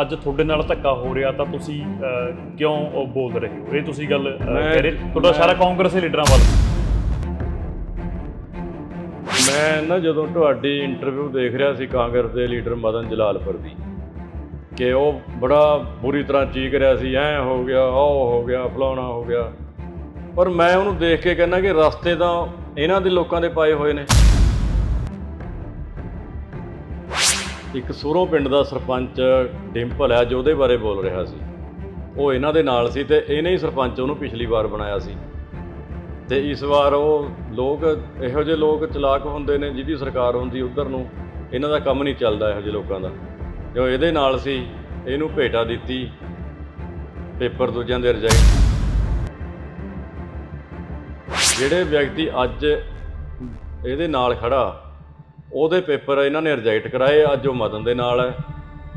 ਅੱਜ ਤੁਹਾਡੇ ਨਾਲ ਧੱਕਾ ਹੋ ਰਿਹਾ ਤਾਂ ਤੁਸੀਂ ਅਹ, ਕਿਉਂ ਉਹ ਬੋਲ ਰਹੇ ਹੋ? ਇਹ ਤੁਸੀਂ ਗੱਲ ਅਹ, ਮੈਂ- ਕਹਿ ਰਹੇ ਤੁਹਾਡਾ ਸਾਰਾ ਕਾਂਗਰਸ ਦੇ ਲੀਡਰਾਂ ਵੱਲ। ਮੈਂ ਨਾ ਜਦੋਂ ਤੁਹਾਡੀ ਇੰਟਰਵਿਊ ਦੇਖ ਰਿਹਾ ਸੀ ਕਾਂਗਰਸ ਦੇ ਲੀਡਰ ਮਦਨ ਜਲਾਲਪੁਰ ਦੀ ਕਿ ਉਹ ਬੜਾ ਬੁਰੀ ਤਰ੍ਹਾਂ ਚੀਕ ਰਿਹਾ ਸੀ ਐ ਹੋ ਗਿਆ ਉਹ ਹੋ ਗਿਆ ਫਲਾਣਾ ਹੋ ਗਿਆ। ਪਰ ਮੈਂ ਉਹਨੂੰ ਦੇਖ ਕੇ ਕਹਿੰਦਾ ਕਿ ਰਸਤੇ ਤਾਂ ਇਹਨਾਂ ਦੇ ਲੋਕਾਂ ਦੇ ਪਾਏ ਹੋਏ ਨੇ। ਇੱਕ ਸੂਰੋਂ ਪਿੰਡ ਦਾ ਸਰਪੰਚ ਡਿੰਪਲ ਹੈ ਜੋ ਉਹਦੇ ਬਾਰੇ ਬੋਲ ਰਿਹਾ ਸੀ। ਉਹ ਇਹਨਾਂ ਦੇ ਨਾਲ ਸੀ ਤੇ ਇਹਨੇ ਹੀ ਸਰਪੰਚ ਉਹਨੂੰ ਪਿਛਲੀ ਵਾਰ ਬਣਾਇਆ ਸੀ। ਤੇ ਇਸ ਵਾਰ ਉਹ ਲੋਕ, ਇਹੋ ਜਿਹੇ ਲੋਕ ਚਲਾਕ ਹੁੰਦੇ ਨੇ ਜਿਹਦੀ ਸਰਕਾਰ ਹੁੰਦੀ ਉਧਰ ਨੂੰ, ਇਹਨਾਂ ਦਾ ਕੰਮ ਨਹੀਂ ਚੱਲਦਾ ਇਹੋ ਜਿਹੇ ਲੋਕਾਂ ਦਾ। ਜੋ ਇਹਦੇ ਨਾਲ ਸੀ, ਇਹਨੂੰ ਭੇਟਾ ਦਿੱਤੀ, ਪੇਪਰ ਦੂਜਿਆਂ ਦੇ ਰਿਜੈਕਟ। ਜਿਹੜੇ ਵਿਅਕਤੀ ਅੱਜ ਇਹਦੇ ਨਾਲ ਖੜਾ ਉਹਦੇ ਪੇਪਰ ਇਹਨਾਂ ਨੇ ਰਿਜੈਕਟ ਕਰਾਏ ਅੱਜ ਉਹ ਮਦਨ ਦੇ ਨਾਲ ਹੈ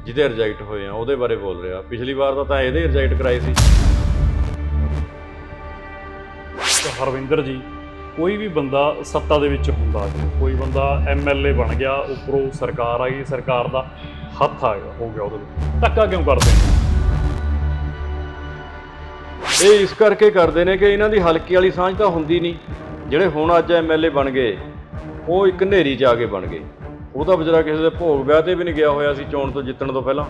ਜਿਹਦੇ ਰਿਜੈਕਟ ਹੋਏ ਆ ਉਹਦੇ ਬਾਰੇ ਬੋਲ ਰਿਹਾ। ਪਿਛਲੀ ਵਾਰ ਤਾਂ ਤਾਂ ਇਹਦੇ ਰਿਜੈਕਟ ਕਰਾਏ ਸੀ। ਹਰਵਿੰਦਰ ਜੀ ਕੋਈ ਵੀ ਬੰਦਾ ਸੱਤਾ ਦੇ ਵਿੱਚ ਹੁੰਦਾ ਜੀ ਕੋਈ ਬੰਦਾ ਐਮਐਲਏ ਬਣ ਗਿਆ ਉੱਪਰੋਂ ਸਰਕਾਰ ਆ ਗਈ ਸਰਕਾਰ ਦਾ ਹੱਥ ਆ ਗਿਆ ਹੋ ਗਿਆ ਉਹਦੇ ਵਿੱਚ। ਧੱਕਾ ਕਿਉਂ ਕਰਦੇ ਨੇ? ਇਹ ਇਸ ਕਰਕੇ ਕਰਦੇ ਨੇ ਕਿ ਇਹਨਾਂ ਦੀ ਹਲਕੇ ਵਾਲੀ ਸਾਂਝ ਤਾਂ ਹੁੰਦੀ ਨਹੀਂ। ਜਿਹੜੇ ਹੁਣ ਅੱਜ ਐਮਐਲਏ ਬਣ ਗਏ ਉਹ ਇੱਕ ਹਨੇਰੀ 'ਚ ਆ ਕੇ ਬਣ ਗਏ। ਉਹ ਤਾਂ ਵਿਚਾਰਾ ਕਿਸੇ ਦੇ ਭੋਗ ਵਿਆਹ ਤੇ ਵੀ ਨਹੀਂ ਗਿਆ ਹੋਇਆ ਸੀ ਚੋਣ ਤੋਂ ਜਿੱਤਣ ਤੋਂ ਪਹਿਲਾਂ।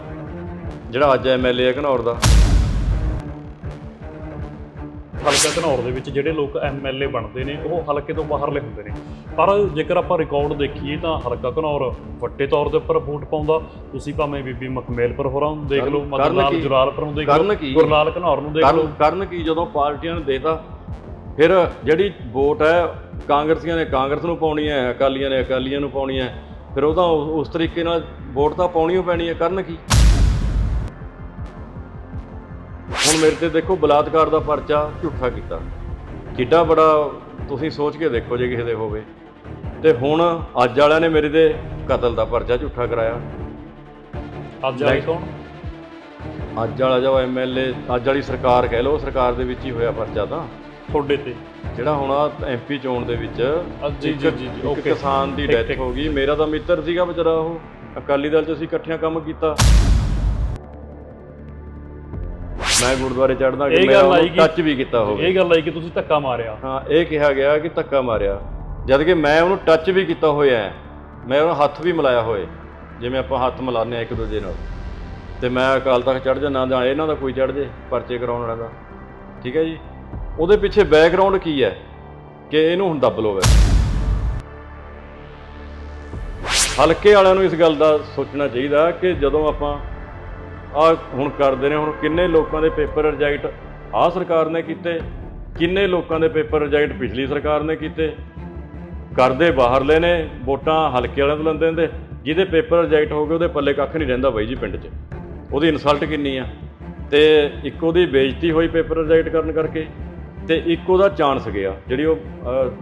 ਜਿਹੜਾ ਅੱਜ ਐਮਐਲਏ ਹੈ ਘਨੌਰ ਦਾ। ਹਲਕਾ ਘਨੌਰ ਦੇ ਵਿੱਚ ਜਿਹੜੇ ਲੋਕ ਐਮਐਲਏ ਬਣਦੇ ਨੇ ਉਹ ਹਲਕੇ ਤੋਂ ਬਾਹਰਲੇ ਹੁੰਦੇ ਨੇ। ਪਰ ਜੇਕਰ ਆਪਾਂ ਰਿਕਾਰਡ ਦੇਖੀਏ ਤਾਂ ਹਲਕਾ ਘਨੌਰ ਵੱਡੇ ਤੌਰ ਦੇ ਉੱਪਰ ਵੋਟ ਪਾਉਂਦਾ। ਤੁਸੀਂ ਭਾਵੇਂ ਬੀਬੀ ਮਕਮੇਲਪੁਰ ਹੋਰਾਂ ਨੂੰ ਦੇਖ ਲਓ ਕਰਨ- ਮਦਨ ਕਰਨ ਲਾਲ ਕੀ? ਜੁਰਾਲਪੁਰ ਨੂੰ ਦੇਖ ਲਓ? ਗੁਰਲਾਲ ਘਨੌਰ ਨੂੰ ਦੇਖ ਲਓ। ਕਰਨ ਕਰਨ ਕੀ? ਜਦੋਂ ਪਾਰਟੀਆਂ ਨੇ ਦੇਤਾ ਫਿਰ ਜਿਹੜੀ ਵੋਟ ਹੈ ਕਾਂਗਰਸੀਆਂ ਨੇ ਕਾਂਗਰਸ ਨੂੰ ਪਾਉਣੀ ਹੈ ਅਕਾਲੀਆਂ ਨੇ ਅਕਾਲੀਆਂ ਨੂੰ ਪਾਉਣੀ ਹੈ ਫਿਰ ਉਹ ਤਾਂ ਉਸ ਤਰੀਕੇ ਨਾਲ ਵੋਟ ਤਾਂ ਪਾਉਣੀ ਓ ਪੈਣੀ ਹੈ ਕਰਨ ਕੀ? ਹੁਣ ਮੇਰੇ ਤੇ ਦੇਖੋ ਬਲਾਤਕਾਰ ਦਾ ਪਰਚਾ ਝੂਠਾ ਕੀਤਾ। ਕਿੱਡਾ ਬੜਾ ਤੁਸੀਂ ਸੋਚ ਕੇ ਦੇਖੋ ਜੇ ਕਿਸੇ ਦੇ ਹੋਵੇ। ਤੇ ਹੁਣ ਅੱਜ ਵਾਲਿਆਂ ਨੇ ਮੇਰੇ ਤੇ ਕਤਲ ਦਾ ਪਰਚਾ ਝੂਠਾ ਕਰਾਇਆ। ਅੱਜ ਆਏ ਕੌਣ? ਅੱਜ ਵਾਲਾ ਜੋ ਐਮਐਲਏ ਅੱਜ ਵਾਲੀ ਸਰਕਾਰ ਕਹਿ ਲਓ ਸਰਕਾਰ ਦੇ ਵਿੱਚ ਹੀ ਹੋਇਆ ਪਰਚਾ ਤਾਂ। ਤੁਹਾਡੇ ਤੇ। ਜਿਹੜਾ ਹੁਣ ਆ ਐਮਪੀ ਚੋਣ ਦੇ ਵਿੱਚ ਜੀ ਜੀ ਜੀ ਇੱਕ ਕਿਸਾਨ ਦੀ ਡੈਥ। ਹੋ ਗਈ। ਮੇਰਾ ਤਾਂ ਮਿੱਤਰ ਸੀਗਾ ਵਿਚਾਰਾ ਉਹ। ਅਕਾਲੀ ਦਲ 'ਚ ਅਸੀਂ ਇਕੱਠਿਆਂ ਕੰਮ ਕੀਤਾ। ਮੈਂ ਗੁਰਦੁਆਰੇ ਚੜਦਾ ਕਿ ਮੈਂ ਟੱਚ ਵੀ ਕੀਤਾ ਹੋਵੇ। ਇਹ ਗੱਲ ਆਈ ਕਿ ਤੁਸੀਂ ਧੱਕਾ ਮਾਰਿਆ। ਹਾਂ ਇਹ ਕਿਹਾ ਗਿਆ ਕਿ ਧੱਕਾ ਮਾਰਿਆ। ਜਦ ਕਿ ਮੈਂ ਉਹਨੂੰ ਟੱਚ ਵੀ ਕੀਤਾ ਹੋਇਆ ਹੈ। ਮੈਂ ਉਹਨੂੰ ਹੱਥ ਵੀ ਮਿਲਾਇਆ ਹੋਏ ਜਿਵੇਂ ਆਪਾਂ ਹੱਥ ਮਿਲਾਉਂਦੇ ਆ ਇੱਕ ਦੂਜੇ ਨਾਲ। ਤੇ ਮੈਂ ਅਕਾਲ ਤੱਕ ਚੜ ਜਾਂ ਇਹਨਾਂ ਦਾ ਕੋਈ ਚੜ ਜੇ ਪਰਚੇ ਕਰਾਉਣ ਵਾਲਾ ਦਾ। ਠੀਕ ਹੈ ਜੀ? ਉਹਦੇ ਪਿੱਛੇ ਬੈਕਗ੍ਰਾਉਂਡ ਕੀ ਹੈ ਕਿ ਇਹਨੂੰ ਹੁਣ ਦੱਬ ਲੋ ਵੈ ਹਲਕੇ ਵਾਲਿਆਂ ਨੂੰ ਇਸ ਗੱਲ ਦਾ ਸੋਚਣਾ ਚਾਹੀਦਾ ਕਿ ਜਦੋਂ ਆਪਾਂ ਆ ਹੁਣ ਕਰਦੇ ਨੇ, ਹੁਣ ਕਿੰਨੇ ਲੋਕਾਂ ਦੇ ਪੇਪਰ ਰਿਜੈਕਟ ਆਹ ਸਰਕਾਰ ਨੇ ਕੀਤੇ, ਕਿੰਨੇ ਲੋਕਾਂ ਦੇ ਪੇਪਰ ਰਿਜੈਕਟ ਪਿਛਲੀ ਸਰਕਾਰ ਨੇ ਕੀਤੇ, ਕਰਦੇ ਬਾਹਰਲੇ ਨੇ, ਵੋਟਾਂ ਹਲਕੇ ਵਾਲਿਆਂ ਤੋਂ ਲੈਂਦੇ ਨੇ, ਜਿਹਦੇ ਪੇਪਰ ਰਿਜੈਕਟ ਹੋ ਗਏ ਉਹਦੇ ਪੱਲੇ ਕੱਖ ਨਹੀਂ ਰਹਿੰਦਾ ਬਾਈ ਜੀ ਪਿੰਡ 'ਚ। ਉਹਦੀ ਇਨਸਲਟ ਕਿੰਨੀ ਆ? ਤੇ ਇੱਕ ਉਹਦੀ ਬੇਇੱਜ਼ਤੀ ਹੋਈ ਪੇਪਰ ਰਿਜੈਕਟ ਕਰਨ ਕਰਕੇ ਤੇ ਇੱਕ ਉਹਦਾ ਚਾਂਸ ਗਿਆ ਜਿਹੜੀ ਉਹ